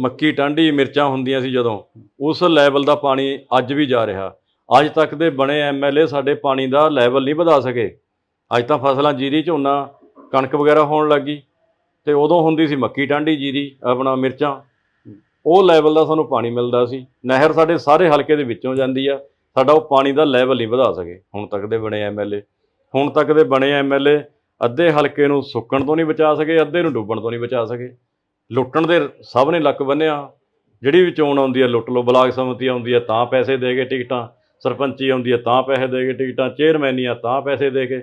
ਮੱਕੀ, ਟਾਂਡੀ, ਮਿਰਚਾਂ ਹੁੰਦੀਆਂ ਸੀ ਜਦੋਂ, ਉਸ ਲੈਵਲ ਦਾ ਪਾਣੀ ਅੱਜ ਵੀ ਜਾ ਰਿਹਾ। ਅੱਜ ਤੱਕ ਦੇ ਬਣੇ ਐਮਐਲਏ ਸਾਡੇ ਪਾਣੀ ਦਾ ਲੈਵਲ ਨਹੀਂ ਵਧਾ ਸਕੇ। ਅੱਜ ਤਾਂ ਫਸਲਾਂ ਜੀਰੀ ਝੋਨਾ ਕਣਕ ਵਗੈਰਾ ਹੋਣ ਲੱਗੀ ਤੇ ਉਦੋਂ ਹੁੰਦੀ ਸੀ ਮੱਕੀ ਟਾਂਡੀ ਜੀਰੀ ਆਪਣਾ ਮਿਰਚਾਂ। ਉਹ ਲੈਵਲ ਦਾ ਸਾਨੂੰ ਪਾਣੀ ਮਿਲਦਾ ਸੀ। ਨਹਿਰ ਸਾਡੇ ਸਾਰੇ ਹਲਕੇ ਦੇ ਵਿੱਚੋਂ ਜਾਂਦੀ ਆ। ਸਾਡਾ ਉਹ ਪਾਣੀ ਦਾ ਲੈਵਲ ਨਹੀਂ ਵਧਾ ਸਕੇ। ਹੁਣ ਤੱਕ ਦੇ ਬਣੇ ਐਮਐਲਏ ਹੁਣ ਤੱਕ ਦੇ ਬਣੇ ਐਮਐਲਏ ਅੱਧੇ ਹਲਕੇ ਨੂੰ ਸੁੱਕਣ ਤੋਂ ਨਹੀਂ ਬਚਾ ਸਕੇ, ਅੱਧੇ ਨੂੰ ਡੁੱਬਣ ਤੋਂ ਨਹੀਂ ਬਚਾ ਸਕੇ। ਲੁੱਟਣ ਦੇ ਸਭ ਨੇ ਲੱਕ ਬੰਨਿਆ। ਜਿਹੜੀ ਵੀ ਚੋਣ ਆਉਂਦੀ ਹੈ ਲੁੱਟ ਲਓ, ਬਲਾਕ ਸਮਿਤੀ ਆਉਂਦੀ ਹੈ ਤਾਂ ਪੈਸੇ ਦੇ ਕੇ ਟਿਕਟਾਂ। ਸਰਪੰਚੀ ਆਉਂਦੀ ਹੈ ਤਾਂ ਪੈਸੇ ਦੇ ਕੇ ਟਿਕਟਾਂ। ਚੇਅਰਮੈਨੀਆਂ ਤਾਂ ਪੈਸੇ ਦੇ ਕੇ।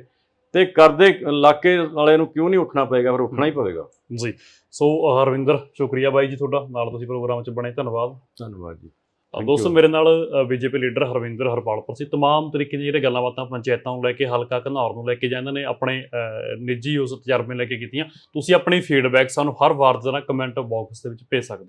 ਤੇ ਕਰਦੇ ਇਲਾਕੇ ਵਾਲੇ ਨੂੰ ਕਿਉਂ ਨਹੀਂ ਉੱਠਣਾ ਪਏਗਾ? ਫਿਰ ਉੱਠਣਾ ਹੀ ਪਵੇਗਾ। ਜੀ। ਸੋ ਹਰਵਿੰਦਰ ਸ਼ੁਕਰੀਆ ਬਾਈ ਜੀ ਤੁਹਾਡਾ। ਨਾਲ ਤੁਸੀਂ ਪ੍ਰੋਗਰਾਮ 'ਚ ਬਣੇ। ਧੰਨਵਾਦ। ਧੰਨਵਾਦ ਜੀ। ਦੋਸਤੋ ਮੇਰੇ ਨਾਲ ਬੀਜੇਪੀ ਲੀਡਰ ਹਰਵਿੰਦਰ ਹਰਪਾਲਪੁਰ ਸੀ। ਤਮਾਮ ਤਰੀਕੇ ਦੀਆਂ ਜਿਹੜੇ ਗੱਲਾਂ ਬਾਤਾਂ ਪੰਚਾਇਤਾਂ ਨੂੰ ਲੈ ਕੇ ਹਲਕਾ ਘਨੌਰ ਨੂੰ ਲੈ ਕੇ ਜਾਂਦੇ ਨੇ ਆਪਣੇ ਨਿੱਜੀ ਉਸ ਤਜਰਬੇ ਲੈ ਕੇ ਕੀਤੀਆਂ ਤੁਸੀਂ ਆਪਣੀ ਫੀਡਬੈਕ ਸਾਨੂੰ ਹਰ ਵਾਰ ਜਰਾ ਕਮੈਂਟ ਬਾਕਸ ਦੇ ਵਿੱਚ ਭੇਜ ਸਕਦੇ ਹੋ।